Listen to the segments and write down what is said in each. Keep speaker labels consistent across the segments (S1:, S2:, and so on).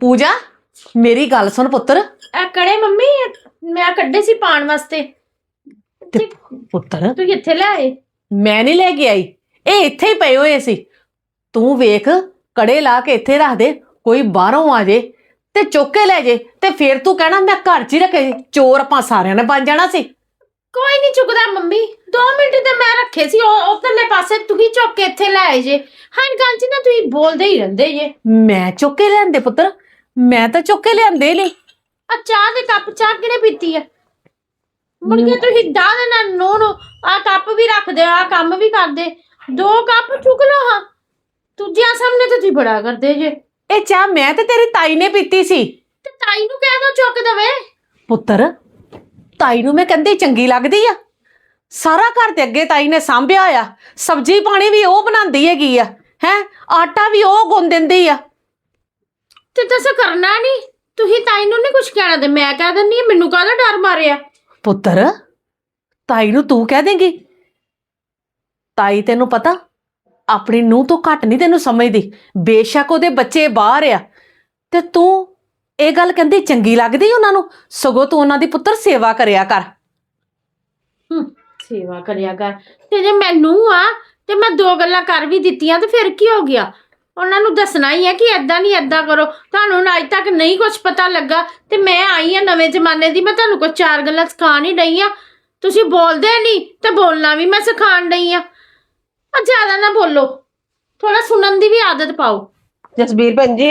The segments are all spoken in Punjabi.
S1: ਪੂਜਾ ਮੇਰੀ ਗੱਲ ਸੁਣ ਪੁੱਤਰ।
S2: ਇਹ ਕੜੇ ਮੰਮੀ ਮੈਂ ਕੱਢੇ ਸੀ ਪਾਣ ਵਾਸਤੇ।
S1: ਤੇ ਪੁੱਤਰ
S2: ਤੂੰ ਇੱਥੇ ਲੈ ਆਏ?
S1: ਮੈਂ ਨਹੀਂ ਲੈ ਕੇ ਆਈ। ਇਹ ਇੱਥੇ ਹੀ ਪਏ ਹੋਏ ਸੀ। ਤੂੰ ਵੇਖ ਕੜੇ ਲਾ ਕੇ ਇੱਥੇ ਰੱਖ ਦੇ ਕੋਈ ਬਾਹਰੋਂ ਆ ਜੇ ਤੇ ਚੁੱਕ ਕੇ ਲੈ ਜੇ ਤੇ ਫਿਰ ਤੂੰ ਕਹਿਣਾ ਮੈਂ ਘਰ 'ਚ ਹੀ ਰੱਖੇ। ਚੋਰ ਆਪਾਂ ਸਾਰਿਆਂ ਨੇ ਬਣ ਜਾਣਾ ਸੀ।
S2: ਕੋਈ ਨਹੀਂ ਚੁੱਕਦਾ ਮੰਮੀ 2 ਮਿੰਟ ਤੇ ਮੈਂ ਰੱਖੇ ਸੀ ਉਹ ਉਧਰਲੇ ਪਾਸੇ ਤੁਸੀਂ ਚੁੱਕ ਕੇ ਇੱਥੇ ਲੈ ਆਏ ਜੇ। ਹਾਂ ਗੱਲ ਜੀ ਨਾ ਤੁਸੀਂ ਬੋਲਦੇ ਹੀ ਰਹਿੰਦੇ ਜੇ।
S1: ਮੈਂ ਚੁੱਕ ਕੇ ਲਿਆਂਦੇ ਪੁੱਤਰ ਮੈਂ ਤਾਂ ਚੁੱਕ ਕੇ ਲਿਆਂਦੇ ਨਹੀਂ।
S2: ਆ ਚਾਹ ਦੇ ਕੱਪ ਚਾਹ ਕਿਹਨੇ ਪੀਤੀ ਆ? ਮੁੜ ਕੇ ਤੁਸੀਂ ਦਾਹ ਦੇ ਨਾਲ ਨੋ ਨੋ ਆ ਕੱਪ ਵੀ ਰੱਖਦੇ ਆ ਕੰਮ ਵੀ ਕਰਦੇ ਦੋ ਕੱਪ ਚੁੱਕ ਲਓ ਹਾਂ। ਦੂਜਿਆਂ ਸਾਹਮਣੇ ਤੇ ਤੁਸੀਂ ਬੜਾ ਕਰਦੇ ਜੇ।
S1: ਇਹ ਚਾਹ ਮੈਂ ਤੇ ਤੇਰੀ ਤਾਈ ਨੇ ਪੀਤੀ ਸੀ।
S2: ਤੇ ਤਾਈ ਨੂੰ ਕਹਿ ਦੋ ਚੁੱਕ ਦਵੇ।
S1: ਪੁੱਤਰ ਤਾਈ ਨੂੰ ਮੈਂ ਕਹਿੰਦੀ ਚੰਗੀ ਲੱਗਦੀ ਆ। ਸਾਰਾ ਘਰ ਤੇ ਅੱਗੇ ਤਾਈ ਨੇ ਸਾਂਭਿਆ ਆ। ਸਬਜ਼ੀ ਪਾਣੀ ਵੀ ਉਹ ਬਣਾਉਂਦੀ ਹੈਗੀ ਆ। ਹੈ ਆਟਾ ਵੀ ਉਹ ਗੁੰਨ ਦਿੰਦੀ ਆ।
S2: ਤੇ ਦੱਸ ਕਰਨਾ ਨਹੀਂ ਤੁਸੀਂ ਤਾਈ ਨੂੰ ਨਹੀਂ ਕੁਝ ਕਹਿਣਾ ਤੇ ਮੈਂ ਕਹਿ ਦਿੰਨੀ ਆ, ਮੈਨੂੰ ਕਾਹਦਾ ਡਰ ਮਾਰਿਆ?
S1: ਪੁੱਤਰ ਤਾਈ ਨੂੰ ਤੂੰ ਕਹਿ ਦੇਂਗੀ। ਤਾਈ ਤੈਨੂੰ ਪਤਾ ਆਪਣੀ ਨੂੰਹ ਤੋਂ ਘੱਟ ਨਹੀਂ ਤੈਨੂੰ ਸਮਝਦੀ। ਬੇਸ਼ੱਕ ਉਹਦੇ ਬੱਚੇ ਬਾਹਰ ਆ। ਤੇ ਤੂੰ ਇਹ ਗੱਲ ਕਹਿੰਦੀ ਚੰਗੀ ਲੱਗਦੀ ਉਹਨਾਂ ਨੂੰ? ਸਗੋਂ ਤੂੰ ਉਹਨਾਂ ਦੀ ਪੁੱਤਰ ਸੇਵਾ ਕਰਿਆ ਕਰ।
S2: ਸੇਵਾ ਕਰਿਆ ਕਰ। ਤੇ ਜੇ ਮੈਨੂੰ ਆ ਤੇ ਮੈਂ ਦੋ ਗੱਲਾਂ ਕਰ ਵੀ ਦਿੱਤੀਆਂ ਤੇ ਫਿਰ ਕੀ ਹੋ ਗਿਆ? ਉਹਨਾਂ ਨੂੰ ਦੱਸਣਾ ਹੀ ਹੈ ਕਿ ਐਦਾਂ ਨਹੀਂ ਐਦਾਂ ਕਰੋ। ਤੁਹਾਨੂੰ ਨਾ ਅੱਜ ਤੱਕ ਨਹੀਂ ਕੁਝ ਪਤਾ ਲੱਗਾ ਤੇ ਮੈਂ ਆਈ ਆ ਨਵੇਂ ਜ਼ਮਾਨੇ ਦੀ, ਮੈਂ ਤੁਹਾਨੂੰ ਕੁਝ ਚਾਰ ਗੱਲਾਂ ਸਿਖਾਣ ਹੀ ਡਈ ਆ ਤੁਸੀਂ ਬੋਲਦੇ ਨਹੀਂ ਤੇ ਬੋਲਣਾ ਵੀ ਮੈਂ ਸਿਖਾਣ ਡਈ ਆ ਆ ਜ਼ਿਆਦਾ ਨਾ ਬੋਲੋ। ਥੋੜਾ ਸੁਣਨ ਦੀ ਵੀ ਆਦਤ ਪਾਓ।
S3: ਜਸਬੀਰ ਭੈਣ ਜੀ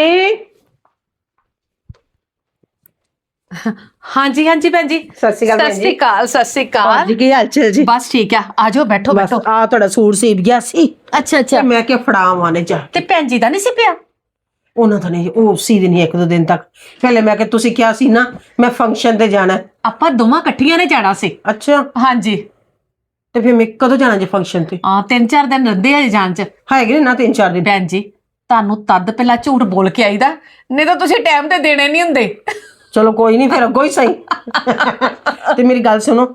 S1: ਹਾਂਜੀ ਹਾਂਜੀ ਭੈਣ ਜੀ।
S3: ਸਤਿ ਸ਼੍ਰੀ ਅਕਾਲ
S1: ਸਤਿ
S3: ਭੈਣ
S1: ਸ੍ਰੀ
S3: ਜੀ
S1: ਅਕਾਲ ਸਤਿ ਸ੍ਰੀ ਅਕਾਲ।
S3: ਜੀ ਕੀ ਹਾਲ ਚਾਲ ਜੀ।
S1: ਬਸ ਠੀਕ ਆ ਆਜੋ ਬੈਠੋ
S3: ਬਸ
S1: ਬੈਠੋ।
S3: ਆ ਤੁਹਾਡਾ ਸੂਟ ਸੀਬ ਗਿਆ ਸੀ।
S1: ਅੱਛਾ
S3: ਤੇ ਮੈਂ ਕਿਹਾ ਫੜਾਵਾਂ ਨੇ ਜਾ
S1: ਤੇ ਭੈਣ ਜੀ ਦਾ ਨਹੀਂ ਸੀ ਪਿਆ?
S3: ਉਹਨਾਂ ਤੋਂ ਨਹੀਂ ਉਹ ਸੀ ਨਹੀਂ ਇੱਕ ਦੋ ਦਿਨ ਤੱਕ। ਪਹਿਲੇ ਮੈਂ ਕਿਹਾ ਤੁਸੀਂ ਕਿਹਾ ਸੀ ਨਾ ਮੈਂ ਫੰਕਸ਼ਨ ਤੇ ਜਾਣਾ। ਹੈ।
S1: ਆਪਾਂ ਦੋਵਾਂ ਇਕੱਠੀਆਂ ਨੇ ਜਾਣਾ ਸੀ।
S3: ਅੱਛਾ।
S1: ਹਾਂਜੀ।
S3: ਤੇ ਫਿਰ ਮੈਂ ਕਦੋਂ ਜਾਣਾ ਜੇ ਫੰਕਸ਼ਨ ਤੇ?
S1: ਆ ਤਿੰਨ ਚਾਰ ਦਿਨ ਰਹਿੰਦੇ ਆ ਜਾਣ ਚ।
S3: ਹੈਗੇ ਨੇ ਨਾ ਤਿੰਨ ਚਾਰ ਦਿਨ।
S1: ਭੈਣ ਜੀ ਤੁਹਾਨੂੰ ਤਦ ਪਹਿਲਾਂ ਝੂਠ ਬੋਲ ਕੇ ਆਈਦਾ। ਨਹੀਂ ਤਾਂ ਤੁਸੀਂ ਟਾਈਮ ਤੇ ਦੇਣੇ ਨਹੀਂ ਹੁੰਦੇ।
S3: ਚਲੋ ਕੋਈ ਨਹੀਂ ਫਿਰ ਅੱਗੋਂ ਹੀ ਸਹੀ। ਤੇ ਮੇਰੀ ਗੱਲ ਸੁਣੋ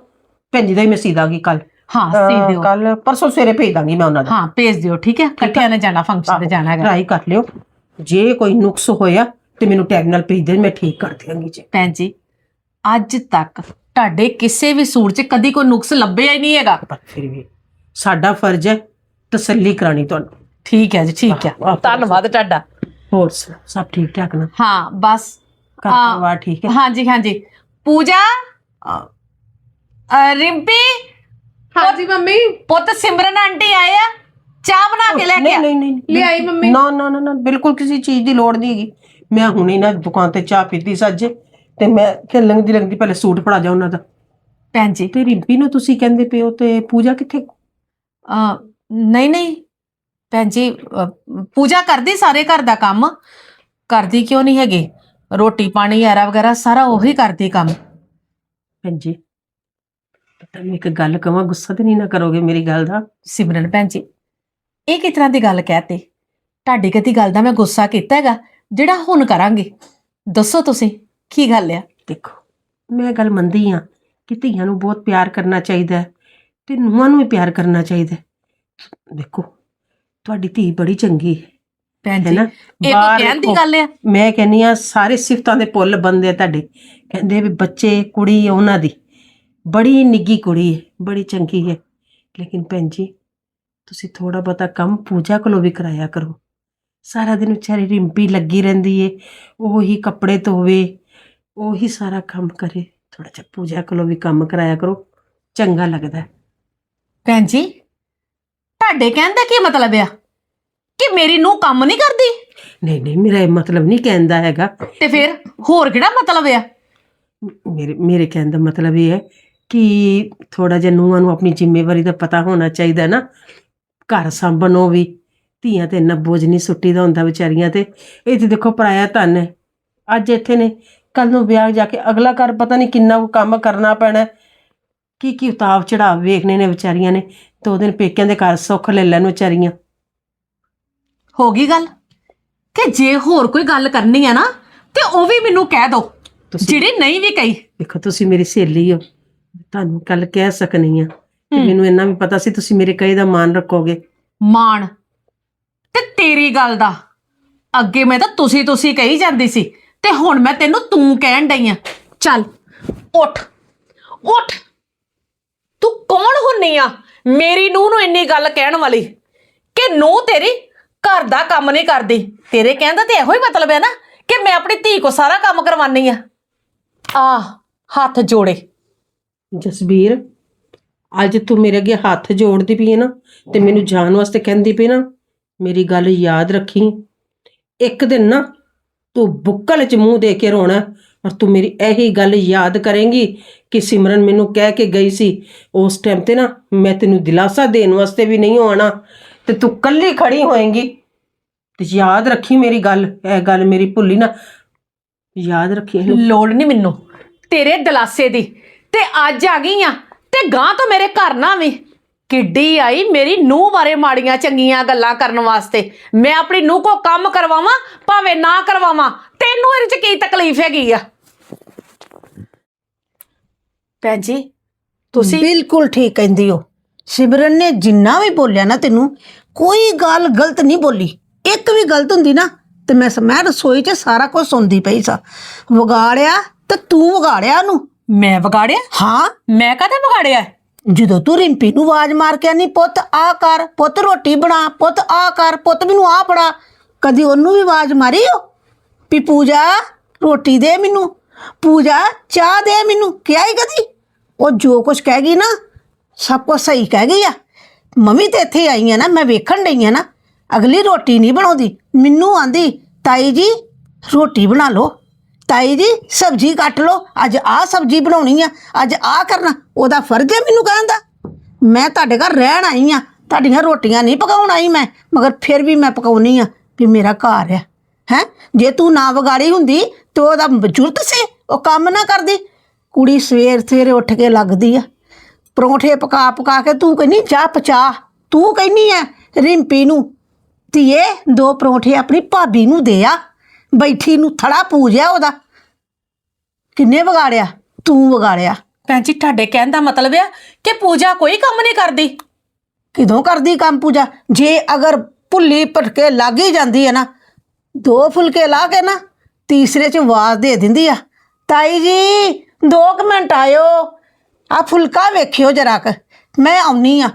S3: ਭੈਣ ਜੀ ਦਾ ਹੀ ਮੈਂ ਸੀ ਦਾਂਗੀ ਕੱਲ
S1: ਹਾਂ ਸੀ ਦਿਓ।
S3: ਕੱਲ ਪਰਸੋਂ ਸਵੇਰੇ ਭੇਜ ਦਾਂਗੀ ਮੈਂ ਉਹਨਾਂ ਦਾ।
S1: ਹਾਂ ਭੇਜ ਦਿਓ ਠੀਕ ਹੈ? ਇਕੱਠਿਆਂ ਨੇ ਜਾਣਾ ਫੰਕਸ਼ਨ ਤੇ ਜਾਣਾ ਹੈਗਾ।
S3: ਟਰਾਈ ਕਰ ਲਿਓ। ਜੇ ਕੋਈ ਨੁਕਸ ਹੋਇਆ ਤੇ ਮੈਨੂੰ ਟੈਗ ਨਾਲ ਭੇਜ ਦੇ ਮੈਂ ਠੀਕ ਕਰ ਦਿਆਂਗੀ ਜੀ।
S1: ਭੈਣ ਜੀ ਅੱਜ ਤੱਕ ਤੁਹਾਡੇ ਕਿਸੇ ਵੀ ਸੂਟ 'ਚ ਕਦੀ ਕੋਈ ਨੁਕਸ ਲੱਭਿਆ ਹੀ ਨਹੀਂ ਹੈਗਾ।
S3: ਪਰ ਫਿਰ ਵੀ ਸਾਡਾ ਫਰਜ਼ ਹੈ ਤਸੱਲੀ ਕਰਾਣੀ ਤੁਹਾਨੂੰ।
S1: ਠੀਕ ਹੈ ਜੀ ਠੀਕ ਹੈ। ਧੰਨਵਾਦ ਤੁਹਾਡਾ।
S3: ਹੋਰ ਸਭ ਠੀਕ ਠਾਕ ਨਾ?
S1: ਹਾਂ ਬਸ
S3: ਘਰ
S1: ਆ,
S3: ਪਰਿਵਾਰ ਠੀਕ ਹੈ?
S1: ਹਾਂਜੀ ਹਾਂਜੀ। ਪੂਜਾ? ਅ, ਰਿੰਪੀ?
S4: ਹਾਂਜੀ ਮੰਮੀ।
S1: ਪੁੱਤ ਸਿਮਰਨ ਆਂਟੀ ਆਏ ਆ। ਚਾਹ ਬਣਾ ਕੇ ਲੈ ਕੇ
S3: ਨਹੀਂ
S1: ਆ।
S3: ਨਹੀਂ ਨਹੀਂ
S4: ਲਿਆਈ ਮੰਮੀ।
S3: ਨਾ ਨਾ ਨਾ ਨਾ। ਬਿਲਕੁਲ ਕਿਸੇ ਚੀਜ਼ ਦੀ ਲੋੜ ਨਹੀਂ ਹੈਗੀ। ਮੈਂ ਹੁਣੇ ਨਾ ਦੁਕਾਨ ਤੇ ਚਾਹ ਪੀਤੀ ਸੱਜੇ। ਤੇ ਮੈਂ ਕਿ ਲੰਗਦੀ ਲੰਗਦੀ ਪਹਿਲੇ ਸੂਟ ਫੜਾ ਜਾ ਉਹਨਾਂ ਦਾ।
S1: ਭੈਣ ਜੀ।
S3: ਤੇ ਰਿੰਪੀ ਨੂੰ ਤੁਸੀਂ ਕਹਿੰਦੇ ਪਿਓ ਤੇ ਪੂਜਾ ਕਿੱਥੇ?
S1: ਅ, ਨਹੀਂ ਨਹੀਂ। ਭੈਣ ਜੀ ਅ, ਪੂਜਾ ਕਰਦੀ ਸਾਰੇ ਘਰ ਦਾ ਕੰਮ। ਕਰਦੀ ਕਿਉਂ ਨਹੀਂ ਹੈਗੀ? ਰੋਟੀ ਪਾਣੀ ਐਰਾ ਵਗੈਰਾ ਸਾਰਾ ਉਹੀ ਕਰਦੀ ਕੰਮ।
S3: ਭੈਣ ਜੀ ਤੁਹਾਨੂੰ ਇੱਕ ਗੱਲ ਕਵਾਂ ਗੁੱਸਾ ਤੇ ਨਹੀਂ ਨਾ ਕਰੋਗੇ ਮੇਰੀ ਗੱਲ ਦਾ।
S1: ਸਿਮਰਨ ਭੈਣ ਜੀ ਇਹ ਕਿਸ ਤਰ੍ਹਾਂ ਦੀ ਗੱਲ ਕਹਿਤੀ? ਤੁਹਾਡੀ ਕਦੀ ਗੱਲ ਦਾ ਮੈਂ ਗੁੱਸਾ ਕੀਤਾ ਹੈਗਾ ਜਿਹੜਾ ਹੁਣ ਕਰਾਂਗੇ। ਦੱਸੋ ਤੁਸੀਂ ਕੀ ਗੱਲ ਆ?
S3: ਦੇਖੋ ਮੈਂ ਗੱਲ ਮੰਨਦੀ ਆ ਕਿ ਧੀਆਂ ਨੂੰ ਬਹੁਤ ਪਿਆਰ ਕਰਨਾ ਚਾਹੀਦਾ ਹੈ ਤੇ ਨੂੰਹਾਂ ਨੂੰ ਵੀ ਪਿਆਰ ਕਰਨਾ ਚਾਹੀਦਾ ਹੈ। ਦੇਖੋ ਤੁਹਾਡੀ ਧੀ ਬੜੀ ਚੰਗੀ ਹੈ।
S1: ਭੈਣ
S3: ਹੈ
S1: ਜੀ ਇਹ ਕੋਈ ਕਹਿਣ ਦੀ ਗੱਲ ਆ?
S3: ਮੈਂ ਕਹਿੰਨੀ ਆ ਸਾਰੇ ਸਿਫਤਾਂ ਦੇ ਪੁੱਲ ਬੰਦੇ ਆ ਤੁਹਾਡੇ। ਕਹਿੰਦੇ ਵੀ ਬੱਚੇ ਕੁੜੀ ਹੈ ਉਹਨਾਂ ਦੀ। ਬੜੀ ਨਿੱਗੀ ਕੁੜੀ ਹੈ ਬੜੀ ਚੰਗੀ ਹੈ। ਲੇਕਿਨ ਭੈਣ ਜੀ ਤੁਸੀਂ ਥੋੜਾ ਬਹੁਤਾ ਕੰਮ ਪੂਜਾ ਕੋਲੋਂ ਵੀ ਕਰਾਇਆ ਕਰੋ। ਸਾਰਾ ਦਿਨ ਵਿਚਾਰੀ ਰਿੰਪੀ ਲੱਗੀ ਰਹਿੰਦੀ ਏ ਉਹੀ ਕੱਪੜੇ ਧੋਵੇ ਉਹੀ ਸਾਰਾ ਕੰਮ ਕਰੇ। ਥੋੜਾ ਜਿਹਾ ਪੂਜਾ ਕੋਲੋਂ ਵੀ ਕੰਮ ਕਰਾਇਆ ਕਰੋ ਚੰਗਾ ਲੱਗਦਾ। ਹੈ।
S1: ਭੈਣ ਜੀ ਤੁਹਾਡੇ ਕਹਿਣ ਦਾ ਕੀ ਮਤਲਬ ਆ? ਕਿ ਮੇਰੀ ਨੂੰ ਕੰਮ ਨਹੀਂ ਕਰਦੀ?
S3: ਨਹੀਂ ਨਹੀਂ ਮੇਰਾ ਇਹ ਮਤਲਬ ਨਹੀਂ ਕਹਿੰਦਾ ਹੈਗਾ।
S1: ਤੇ ਫਿਰ ਹੋਰ ਕਿਹੜਾ ਮਤਲਬ ਆ?
S3: ਮੇਰੇ ਮੇਰੇ ਕਹਿਣ ਦਾ ਮਤਲਬ ਇਹ ਹੈ ਕਿ ਥੋੜਾ ਜਿਹਾ ਨੂੰਹਾਂ ਨੂੰ ਆਪਣੀ ਜ਼ਿੰਮੇਵਾਰੀ ਦਾ ਪਤਾ ਹੋਣਾ ਚਾਹੀਦਾ ਨਾ। ਘਰ ਸੰਭਣੋਂ ਵੀ ਧੀਆਂ ਤੇ ਇੰਨਾ ਬੋਝ ਨਹੀਂ ਸੁੱਟੀ ਦਾ ਹੁੰਦਾ ਵਿਚਾਰੀਆਂ ਤੇ। ਇਹ ਤੇ ਦੇਖੋ ਪਰਾਇਆ ਧਨ ਹੈ। ਅੱਜ ਇੱਥੇ ਨੇ ਕੱਲ ਨੂੰ ਵਿਆਹ ਜਾ ਕੇ ਅਗਲਾ ਘਰ ਪਤਾ ਨਹੀਂ ਕਿੰਨਾ ਕੁ ਕੰਮ ਕਰਨਾ ਪੈਣਾ ਹੈ। ਕੀ ਕੀ ਉਤਾਵ ਚੜਾਵ ਵੇਖਣੇ ਨੇ ਵਿਚਾਰੀਆਂ ਨੇ। ਦੋ ਦਿਨ ਪੇਕਿਆਂ ਦੇ ਘਰ ਸੁੱਖ ਲੈ ਲੈਣ ਵਿਚਾਰੀਆਂ।
S1: ਹੋ ਗਈ ਗੱਲ? ਕਿ ਜੇ ਹੋਰ ਕੋਈ ਗੱਲ ਕਰਨੀ ਆ ਨਾ ਤੇ ਉਹ ਵੀ ਮੈਨੂੰ ਕਹਿ ਦਿਓ
S3: ਤੁਸੀਂ
S1: ਜਿਹੜੀ ਨਹੀਂ ਵੀ ਕਹੀ।
S3: ਦੇਖੋ ਤੁਸੀਂ ਮੇਰੀ ਸਹੇਲੀ ਹੋ। ਤੁਹਾਨੂੰ ਕੱਲ ਕਹਿ ਸਕਨੀ ਆ ਤੇ। ਮੈਨੂੰ ਇੰਨਾ ਵੀ ਪਤਾ ਸੀ ਤੁਸੀਂ ਮੇਰੇ ਕਹੇ ਦਾ ਮਾਨ ਰੱਖੋਗੇ।
S1: ਮਾਣ? ਤੇ ਤੇਰੀ ਗੱਲ ਦਾ। ਅੱਗੇ ਮੈਂ ਤਾਂ ਤੁਸੀਂ ਤੁਸੀਂ ਕਹੀ ਜਾਂਦੀ ਸੀ ਤੇ ਹੁਣ ਮੈਂ ਤੈਨੂੰ ਤੂੰ ਕਹਿਣ ਡਈ ਆ। ਚੱਲ ਉੱਠ। ਉੱਠ। ਤੂੰ ਕੌਣ ਹੁੰਨੀ ਆ? ਮੇਰੀ ਨੂੰਹ ਨੂੰ ਇੰਨੀ ਗੱਲ ਕਹਿਣ ਵਾਲੀ ਕਿ ਨੂੰਹ ਤੇਰੀ ਘਰ ਦਾ ਕੰਮ ਨਹੀਂ ਕਰਦੀ। ਤੇਰੇ ਕਹਿੰਦਾ ਤੇ ਇਹੋ ਹੀ ਮਤਲਬ ਹੈ ਨਾ ਕਿ ਮੈਂ ਆਪਣੀ ਧੀ ਕੋ ਸਾਰਾ ਕੰਮ ਕਰਵਾਨੀ ਆ। ਆ, ਹੱਥ ਜੋੜੇ।
S3: ਜਸਬੀਰ, ਅੱਜ ਤੂੰ ਮੇਰੇ ਅੱਗੇ ਹੱਥ ਜੋੜਦੀ ਪਈ ਹੈ ਨਾ ਤੇ ਮੈਨੂੰ ਜਾਣ ਵਾਸਤੇ ਕਹਿੰਦੀ ਪਈ ਨਾ, ਮੇਰੀ ਗੱਲ ਯਾਦ ਰੱਖੀ। ਇੱਕ ਦਿਨ ਨਾ ਤੂੰ ਬੁੱਕਲ 'ਚ ਮੂੰਹ ਦੇ ਕੇ ਰੋਣਾ ਔਰ ਤੂੰ ਮੇਰੀ ਇਹੀ ਗੱਲ ਯਾਦ ਕਰੇਂਗੀ ਕਿ ਸਿਮਰਨ ਮੈਨੂੰ ਕਹਿ ਕੇ ਗਈ ਸੀ। ਉਸ ਟਾਈਮ ਤੇ ਨਾ ਮੈਂ ਤੈਨੂੰ ਦਿਲਾਸਾ ਦੇਣ ਵਾਸਤੇ ਵੀ ਨਹੀਂ ਆਣਾ ਤੇ ਤੂੰ ਕੱਲੀ ਖੜੀ ਹੋਏਂਗੀ। ਤੇ ਯਾਦ ਰੱਖੀ ਮੇਰੀ ਗੱਲ ਇਹ ਗੱਲ ਮੇਰੀ ਭੁੱਲੀ ਨਾ। ਯਾਦ ਰੱਖੀ ਇਹਨੂੰ।
S1: ਲੋੜ ਨਹੀਂ ਮੈਨੂੰ ਤੇਰੇ ਦਲਾਸੇ ਦੀ। ਤੇ ਅੱਜ ਆ ਗਈ ਆ ਤੇ ਗਾਂ ਤੋਂ ਮੇਰੇ ਘਰ ਨਾ ਵੀ ਕਿੱਡੀ ਆਈ ਮੇਰੀ ਨੂੰਹ ਬਾਰੇ ਮਾੜੀਆਂ ਚੰਗੀਆਂ ਗੱਲਾਂ ਕਰਨ ਵਾਸਤੇ। ਮੈਂ ਆਪਣੀ ਨੂੰਹ ਕੋ ਕੰਮ ਕਰਵਾਵਾਂ ਭਾਵੇਂ ਨਾ ਕਰਵਾਵਾਂ। ਤੈਨੂੰ ਇਹਦੇ ਚ ਕੀ ਤਕਲੀਫ ਹੈਗੀ ਆ? ਭੈਣ ਜੀ ਤੁਸੀਂ
S5: ਬਿਲਕੁਲ ਠੀਕ ਕਹਿੰਦੀ ਹੋ। ਸਿਮਰਨ ਨੇ ਜਿੰਨਾ ਵੀ ਬੋਲਿਆ ਨਾ ਤੈਨੂੰ ਕੋਈ ਗੱਲ ਗਲਤ ਨਹੀਂ ਬੋਲੀ। ਇੱਕ ਵੀ ਗਲਤ ਹੁੰਦੀ ਨਾ ਤੇ ਮੈਂ ਮੈਂ ਰਸੋਈ 'ਚ ਸਾਰਾ ਕੁਝ ਸੁਣਦੀ ਪਈ ਸਾਂ। ਵਿਗਾੜਿਆ ਤੇ ਤੂੰ ਵਿਗਾੜਿਆ ਉਹਨੂੰ।
S1: ਮੈਂ ਵਿਗਾੜਿਆ?
S5: ਹਾਂ।
S1: ਮੈਂ ਕਦੇ ਵਿਗਾੜਿਆ?
S5: ਜਦੋਂ ਤੂੰ ਰਿੰਪੀ ਨੂੰ ਆਵਾਜ਼ ਮਾਰ ਕੇ ਆਨੀ ਪੁੱਤ ਆ ਕਰ ਪੁੱਤ ਰੋਟੀ ਬਣਾ ਪੁੱਤ ਆ ਕਰ ਪੁੱਤ ਮੈਨੂੰ ਆ ਫੜਾ। ਕਦੀ ਉਹਨੂੰ ਵੀ ਆਵਾਜ਼ ਮਾਰੀ ਹੋ ਵੀ ਪੂਜਾ ਰੋਟੀ ਦੇ ਮੈਨੂੰ। ਪੂਜਾ ਚਾਹ ਦੇ ਮੈਨੂੰ। ਕਿਹਾ ਹੀ ਕਦੀ? ਉਹ ਜੋ ਕੁਝ ਕਹਿ ਗਈ ਨਾ ਸਭ ਕੁਝ ਸਹੀ ਕਹਿ ਗਈ ਆ। ਮੰਮੀ ਤੇ ਇੱਥੇ ਆਈ ਆ ਨਾ, ਮੈਂ ਵੇਖਣ ਡਈ ਆ ਨਾ, ਅਗਲੀ ਰੋਟੀ ਨਹੀਂ ਬਣਾਉਂਦੀ। ਮੈਨੂੰ ਆਂਦੀ, ਤਾਈ ਜੀ, ਰੋਟੀ ਬਣਾ ਲਓ। ਤਾਈ ਜੀ, ਸਬਜ਼ੀ ਕੱਟ ਲਓ। ਅੱਜ ਆਹ ਸਬਜ਼ੀ ਬਣਾਉਣੀ ਆ, ਅੱਜ ਆਹ ਕਰਨਾ। ਉਹਦਾ ਫਰਜ਼ ਹੈ ਮੈਨੂੰ ਕਹਿਣ ਦਾ। ਮੈਂ ਤੁਹਾਡੇ ਘਰ ਰਹਿਣ ਆਈ ਆ, ਤੁਹਾਡੀਆਂ ਰੋਟੀਆਂ ਨਹੀਂ ਪਕਾਉਣ ਆਈ ਮੈਂ, ਮਗਰ ਫਿਰ ਵੀ ਮੈਂ ਪਕਾਉਣੀ ਆ ਵੀ ਮੇਰਾ ਘਰ ਆ। ਹੈ? ਜੇ ਤੂੰ ਨਾ ਵਿਗਾੜੀ ਹੁੰਦੀ, ਤੇ ਉਹਦਾ ਜ਼ਰੂਰਤ ਸੀ, ਉਹ ਕੰਮ ਨਾ ਕਰਦੀ। ਕੁੜੀ ਸਵੇਰ ਸਵੇਰੇ ਉੱਠ ਕੇ ਲੱਗਦੀ ਆ। ਪਰੌਂਠੇ ਪਕਾ ਪਕਾ ਕੇ ਤੂੰ ਕਹਿੰਨੀ ਜਾ ਪਚਾ। ਤੂੰ ਕਹਿੰਨੀ ਆ ਰਿੰਪੀ ਨੂੰ ਧੀਏ ਦੋ ਪਰੌਂਠੇ ਆਪਣੀ ਭਾਬੀ ਨੂੰ ਦੇ ਆ। ਬੈਠੀ ਨੂੰ ਥੜਾ ਪੂਜਿਆ ਉਹਦਾ। ਕਿੰਨੇ ਵਿਗਾੜਿਆ? ਤੂੰ ਵਿਗਾੜਿਆ।
S1: ਭੈਣ ਜੀ ਤੁਹਾਡੇ ਕਹਿਣ ਦਾ ਮਤਲਬ ਆ ਕਿ ਪੂਜਾ ਕੋਈ ਕੰਮ ਨਹੀਂ ਕਰਦੀ।
S5: ਕਿਦੋਂ ਕਰਦੀ ਕੰਮ ਪੂਜਾ? ਜੇ ਅਗਰ ਭੁੱਲੀ ਭਟਕੇ ਲੱਗ ਹੀ ਜਾਂਦੀ ਹੈ ਨਾ ਦੋ ਫੁਲਕੇ ਲਾ ਕੇ ਨਾ ਤੀਸਰੇ ਚ ਆਵਾਜ਼ ਦੇ ਦਿੰਦੀ ਆ ਤਾਈ ਜੀ ਦੋ ਕੁ ਮਿੰਟ ਆਇਓ। ਆ ਫੁਲਕਾ ਵੇਖਿਓ ਜਰਾ ਕ। ਮੈਂ ਆਉਣੀ ਆ।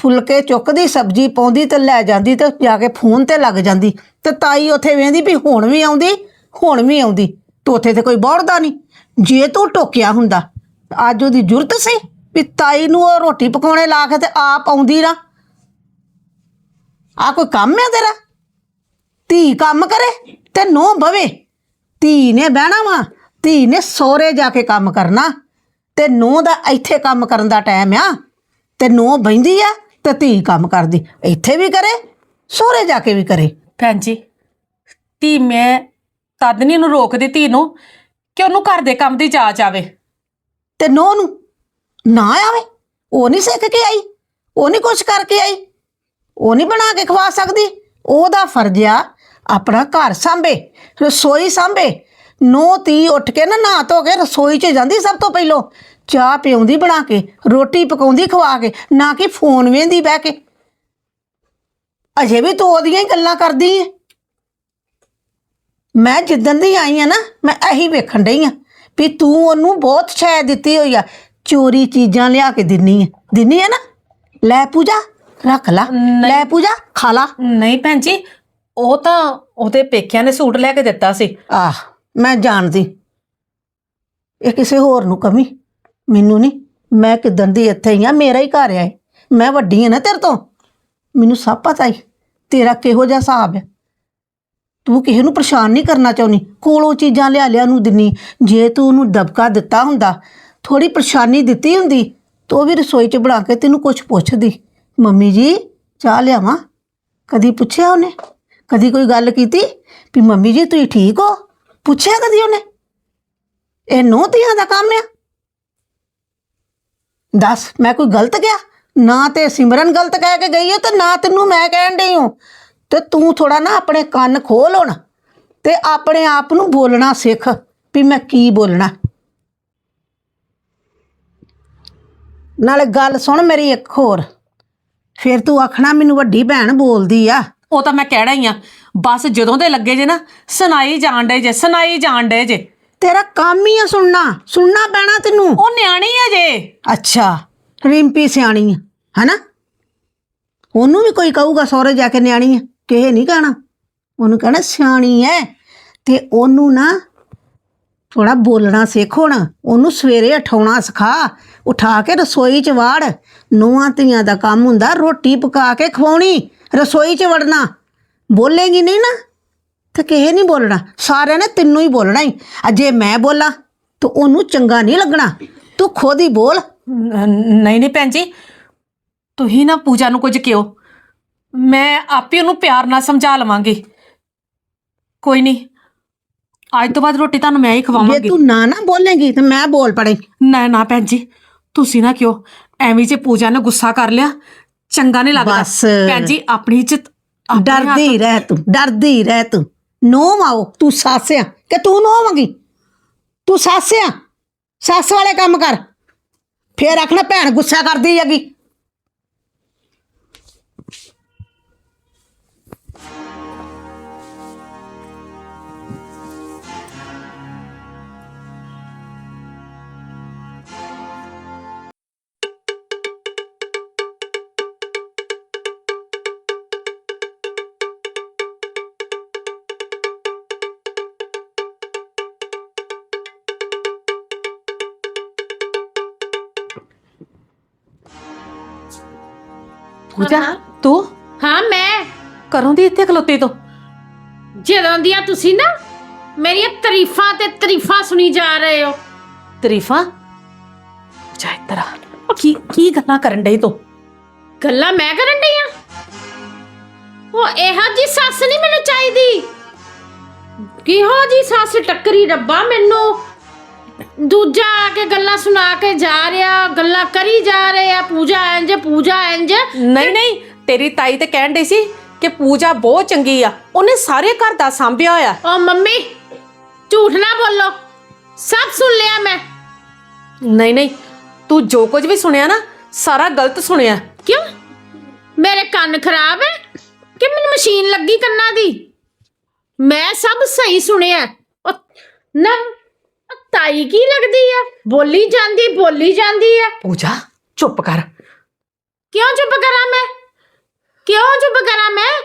S5: ਫੁਲਕੇ ਚੁੱਕਦੀ, ਸਬਜ਼ੀ ਪਾਉਂਦੀ ਤੇ ਲੈ ਜਾਂਦੀ ਤੇ ਜਾ ਕੇ ਫੋਨ ਤੇ ਲੱਗ ਜਾਂਦੀ। ਤੇ ਤਾਈ ਉੱਥੇ ਵੇਂਦੀ ਵੀ ਹੁਣ ਵੀ ਆਉਂਦੀ, ਹੁਣ ਵੀ ਆਉਂਦੀ। ਤੇ ਉੱਥੇ ਤੇ ਕੋਈ ਬੋੜਦਾ ਨਹੀਂ। ਜੇ ਤੂੰ ਟੋਕਿਆ ਹੁੰਦਾ, ਅੱਜ ਉਹਦੀ ਜ਼ਰੂਰਤ ਸੀ ਵੀ ਤਾਈ ਨੂੰ ਉਹ ਰੋਟੀ ਪਕਾਉਣੇ ਲਾ ਕੇ ਤੇ ਆਪ ਆਉਂਦੀ ਨਾ ਆ ਕੋਈ ਕੰਮ ਹੈ ਤੇਰਾ? ਧੀ ਕੰਮ ਕਰੇ ਤੇ ਨੋ ਬਵੇ। ਧੀ ਨੇ ਬਹਿਣਾ ਵਾ, ਧੀ ਨੇ ਸੋਰੇ ਜਾ ਕੇ ਕੰਮ ਕਰਨਾ। ਤੇ ਨੋ ਦਾ ਇੱਥੇ ਕੰਮ ਕਰਨ ਦਾ ਟਾਈਮ ਆ ਤੇ ਨੋ ਬੈਂਦੀ ਆ ਤੇ ਧੀ ਕੰਮ ਕਰਦੀ ਇੱਥੇ ਵੀ ਕਰੇ ਸੋਰੇ ਜਾ ਕੇ ਵੀ ਕਰੇ।
S1: ਭੈਣ ਜੀ ਧੀ ਮੈਂ ਤਦ ਨਹੀਂ ਉਹਨੂੰ ਰੋਕਦੀ ਧੀ ਨੂੰ ਕਿ ਉਹਨੂੰ ਘਰ ਦੇ ਕੰਮ ਦੀ ਜਾਚ ਆਵੇ।
S5: ਤੇ ਨੋ ਨੂੰ ਨਾ ਆਵੇ ਉਹ ਨਹੀਂ ਸਿੱਖ ਕੇ ਆਈ ਉਹ ਨਹੀਂ ਕੁਛ ਕਰਕੇ ਆਈ ਉਹ ਨਹੀਂ ਬਣਾ ਕੇ ਖਵਾ ਸਕਦੀ ਉਹਦਾ ਫਰਜ਼ ਆ ਆਪਣਾ ਘਰ ਸੰਭੇ ਰਸੋਈ ਸੰਭੇ ਨੋ ਤੀ ਉੱਠ ਕੇ ਨਾ ਨਹਾ ਧੋ ਕੇ ਰਸੋਈ 'ਚ ਜਾਂਦੀ ਸਭ ਤੋਂ ਪਹਿਲੋਂ। ਚਾਹ ਪਿਉਂਦੀ ਬਣਾ ਕੇ ਰੋਟੀ ਪਕਾਉਂਦੀ ਖਵਾ ਕੇ ਨਾ ਕਿ ਫੋਨ ਵੇਂਦੀ ਬਹਿ ਕੇ। ਅਜੇ ਵੀ ਤੂੰ ਉਹਦੀਆਂ ਹੀ ਗੱਲਾਂ ਕਰਦੀ ਏ। ਮੈਂ ਜਿੱਦਣ ਦੀ ਆਈ ਆ ਨਾ ਮੈਂ ਇਹੀ ਵੇਖਣ ਡਈ ਆ ਵੀ ਤੂੰ ਉਹਨੂੰ ਬਹੁਤ ਸ਼ੈ ਦਿੱਤੀ ਹੋਈ ਆ। ਚੋਰੀ ਚੀਜ਼ਾਂ ਲਿਆ ਕੇ ਦਿੰਨੀ ਆ। ਦਿੰਨੀ ਆ ਨਾ? ਲੈ ਪੂਜਾ ਰੱਖ ਲਾ। ਲੈ ਪੂਜਾ ਖਾ ਲਾ।
S1: ਨਹੀਂ ਭੈਣ ਜੀ ਉਹ ਤਾਂ ਉਹਦੇ ਪੇਕਿਆਂ ਨੇ ਸੂਟ ਲੈ ਕੇ ਦਿੱਤਾ ਸੀ।
S5: ਆਹ। ਮੈਂ ਜਾਣਦੀ। ਇਹ ਕਿਸੇ ਹੋਰ ਨੂੰ ਕਮੀ ਮੈਨੂੰ ਨਹੀਂ। ਮੈਂ ਕਿਦਣ ਦੀ ਇੱਥੇ ਹੀ ਆ? ਮੇਰਾ ਹੀ ਘਰ ਆ ਇਹ। ਮੈਂ ਵੱਡੀ ਆ ਨਾ ਤੇਰੇ ਤੋਂ। ਮੈਨੂੰ ਸਭ ਪਤਾ ਹੀ ਤੇਰਾ ਕਿਹੋ ਜਿਹਾ ਹਿਸਾਬ ਹੈ ਤੂੰ ਕਿਸੇ ਨੂੰ ਪਰੇਸ਼ਾਨ ਨਹੀਂ ਕਰਨਾ ਚਾਹੁੰਦੀ। ਕੋਲੋਂ ਚੀਜ਼ਾਂ ਲਿਆ ਲਿਆ ਨੂੰ ਦਿੰਨੀ ਜੇ ਤੂੰ ਉਹਨੂੰ ਦਬਕਾ ਦਿੱਤਾ ਹੁੰਦਾ ਥੋੜੀ ਪਰੇਸ਼ਾਨੀ ਦਿੱਤੀ ਹੁੰਦੀ, ਤੋ ਵੀ ਰਸੋਈ 'ਚ ਬਣਾ ਕੇ ਤੈਨੂੰ ਕੁਝ ਪੁੱਛਦੀ। ਮੰਮੀ ਜੀ, ਚਾਹ ਲਿਆਵਾਂ? ਕਦੀ ਪੁੱਛਿਆ ਉਹਨੇ? ਕਦੀ ਕੋਈ ਗੱਲ ਕੀਤੀ? ਵੀ ਮੰਮੀ ਜੀ, ਤੁਸੀਂ ਠੀਕ ਹੋ? ਪੁੱਛਿਆ ਕਦੀ ਉਹਨੇ? ਇਹ ਨੌ ਧੀਆਂ ਦਾ ਕੰਮ ਆ? ਦੱਸ, ਮੈਂ ਕੋਈ ਗਲਤ ਗਿਆ ਨਾ ਤੇ ਸਿਮਰਨ ਗਲਤ ਕਹਿ ਕੇ ਗਈ ਹੈ ਤੇ ਨਾ ਤੈਨੂੰ ਮੈਂ ਕਹਿਣ ਡਈ ਹਾਂ ਤੇ ਤੂੰ ਥੋੜਾ ਨਾ ਆਪਣੇ ਕੰਨ ਖੋਲ ਹੁਣ ਤੇ ਆਪਣੇ ਆਪ ਨੂੰ ਬੋਲਣਾ ਸਿੱਖ ਵੀ ਮੈਂ ਕੀ ਬੋਲਣਾ। ਨਾਲੇ ਗੱਲ ਸੁਣ ਮੇਰੀ ਇੱਕ ਹੋਰ। ਫਿਰ ਤੂੰ ਆਖਣਾ ਮੈਨੂੰ ਵੱਡੀ ਭੈਣ ਬੋਲਦੀ ਆ।
S1: ਉਹ ਤਾਂ ਮੈਂ ਕਹਿਣਾ ਹੀ ਆ। ਬਸ ਜਦੋਂ ਦੇ ਲੱਗੇ ਜੇ ਨਾ ਸੁਣਾਈ ਜਾਣ ਡੇ ਜੇ ਸੁਣਾਈ ਜਾਣ ਡੇ ਜੇ।
S5: ਤੇਰਾ ਕੰਮ ਹੀ ਆ ਸੁਣਨਾ ਸੁਣਨਾ ਪੈਣਾ ਤੈਨੂੰ।
S1: ਉਹ ਨਿਆਣੀ ਆ ਜੇ।
S5: ਅੱਛਾ ਰਿੰਪੀ ਸਿਆਣੀ ਆ ਹੈਨਾ? ਉਹਨੂੰ ਵੀ ਕੋਈ ਕਹੂਗਾ ਸਹੁਰੇ ਜਾ ਕੇ ਨਿਆਣੀ ਆ ਕਿਹੇ ਨਹੀਂ ਕਹਿਣਾ। ਉਹਨੂੰ ਕਹਿਣਾ ਸਿਆਣੀ ਐ। ਤੇ ਉਹਨੂੰ ਨਾ ਥੋੜਾ ਬੋਲਣਾ ਸਿੱਖ ਹੁਣ। ਉਹਨੂੰ ਸਵੇਰੇ ਉਠਾਉਣਾ ਸਿਖਾ ਉਠਾ ਕੇ ਰਸੋਈ 'ਚ ਵਾੜ। ਨੂੰਹਾਂ ਧੀਆਂ ਦਾ ਕੰਮ ਹੁੰਦਾ ਰੋਟੀ ਪਕਾ ਕੇ ਖਵਾਉਣੀ ਰਸੋਈ 'ਚ ਵੜਨਾ। ਬੋਲੇਗੀ ਨਹੀਂ ਨਾ ਤੇ ਕਿਸੇ ਨਹੀਂ ਬੋਲਣਾ। ਸਾਰਿਆਂ ਨੇ ਤੈਨੂੰ ਹੀ ਬੋਲਣਾ ਹੀ ਆ ਜੇ ਮੈਂ ਬੋਲਾਂ ਤਾਂ ਉਹਨੂੰ ਚੰਗਾ ਨਹੀਂ ਲੱਗਣਾ। ਤੂੰ ਖੁਦ ਹੀ ਬੋਲ।
S1: ਨਹੀਂ ਨਹੀਂ ਭੈਣ ਜੀ ਤੁਸੀਂ ਨਾ ਪੂਜਾ ਨੂੰ ਕੁਝ ਕਿਓ ਮੈਂ ਆਪੇ ਉਹਨੂੰ ਪਿਆਰ ਨਾਲ ਸਮਝਾ ਲਵਾਂਗੀ। ਕੋਈ ਨਹੀਂ ਅੱਜ ਤੋਂ ਬਾਅਦ ਰੋਟੀ ਤੁਹਾਨੂੰ ਮੈਂ ਹੀ
S5: ਜੇ
S1: ਖਵਾਵਾਂਗੀ
S5: ਤੂੰ ਨਾ ਨਾ ਬੋਲੇਂਗੀ ਤੇ ਮੈਂ ਬੋਲ ਪੜੇ
S1: ਨਾ ਨਾ ਭੈਣ ਜੀ ਤੁਸੀਂ ਨਾ ਕਿਉਂ ਐਵੇਂ ਜੇ ਪੂਜਾ ਨੇ ਗੁੱਸਾ ਕਰ ਲਿਆ ਚੰਗਾ ਨਹੀਂ ਲੱਗਦਾ।
S5: ਬਸ।
S1: ਭੈਣ ਜੀ ਆਪਣੀ ਇੱਜ਼ਤ
S5: ਡਰਦੀ ਰਹਿ ਤੂੰ ਡਰਦੀ ਰਹਿ ਤੂੰ। ਨੋ ਆਓ ਤੂੰ ਸਾਸਿਆ ਕਿ ਤੂੰ ਨੋ ਆਵਾਂਗੀ ਤੂੰ ਸਾਸਿਆ ਸੱਸ ਵਾਲੇ ਕੰਮ ਕਰ। ਫੇਰ ਆਖਣਾ ਭੈਣ ਗੁੱਸਾ ਕਰਦੀ ਹੈਗੀ।
S1: ਪੂਜਾ
S2: ਹਾਂ।
S1: ਤੂੰ?
S2: ਹਾਂ ਮੈਂ।
S1: ਕਰੋਂ ਦੀ ਇੱਥੇ ਖਲੋਤੀ ਤੋਂ?
S2: ਜਦੋਂ ਦੀਆਂ ਤੁਸੀਂ ਨਾ ਮੇਰੀਆਂ ਤਾਰੀਫਾਂ ਤੇ ਤਾਰੀਫਾਂ ਸੁਣੀ ਜਾ ਰਹੇ ਹੋ।
S1: ਤਰੀਫਾਂ? ਜਾ ਇੱਧਰ ਆ। ਕੀ ਕੀ ਗੱਲਾਂ ਕਰਨ ਡਈ ਤੂੰ?
S2: ਗੱਲਾਂ ਮੈਂ ਕਰਨ ਡਈ ਆ? ਉਹ ਇਹੋ ਜੀ ਸੱਸ ਨਹੀਂ ਮੈਨੂੰ ਚਾਹੀਦੀ। ਕਿਹੋ ਜੀ ਸੱਸ ਟੱਕਰੀ ਰੱਬਾ ਮੈਨੂੰ? ਦੂਜਾ ਆ ਕੇ ਗੱਲਾਂ ਸੁਣਾ ਕੇ ਜਾ ਰਿਹਾ ਗੱਲਾਂ ਕਰੀ ਜਾ ਰਹੇ ਆ ਪੂਜਾ ਇੰਜ ਪੂਜਾ ਇੰਜ।
S1: ਨਹੀਂ ਨਹੀਂ ਤੇਰੀ ਤਾਈ ਤੇ ਕਹਿਣ ਡਈ ਸੀ ਕਿ ਪੂਜਾ ਬਹੁਤ ਚੰਗੀ ਆ ਉਹਨੇ ਸਾਰੇ ਘਰ ਦਾ ਸੰਭਿਆ ਹੋਇਆ।
S2: ਓ ਮੰਮੀ ਝੂਠ ਨਾ ਬੋਲੋ ਸਭ ਸੁਣ ਲਿਆ ਮੈਂ।
S1: ਨਹੀਂ ਨਹੀਂ ਤੂੰ ਜੋ ਕੁਝ ਵੀ ਸੁਣਿਆ ਨਾ ਸਾਰਾ ਗਲਤ ਸੁਣਿਆ।
S2: ਕਿਉਂ? ਮੇਰੇ ਕੰਨ ਖਰਾਬ ਹੈ ਕਿ ਮੈਨੂੰ ਮਸ਼ੀਨ ਲੱਗੀ ਕੰਨਾਂ ਦੀ? ਮੈਂ ਸਭ ਸਹੀ ਸੁਣਿਆ। ਉਹ ਨਾ ਤਾਈ ਕੀ ਲੱਗਦੀ ਹੈ ਬੋਲੀ ਜਾਂਦੀ ਬੋਲੀ ਜਾਂਦੀ ਹੈ
S1: ਪੂਜਾ ਚੁੱਪ ਕਰ।
S2: ਕਿਉਂ ਚੁੱਪ ਕਰਾਂ ਮੈਂ? ਕਿਉਂ ਚੁੱਪ ਕਰਾਂ ਮੈਂ?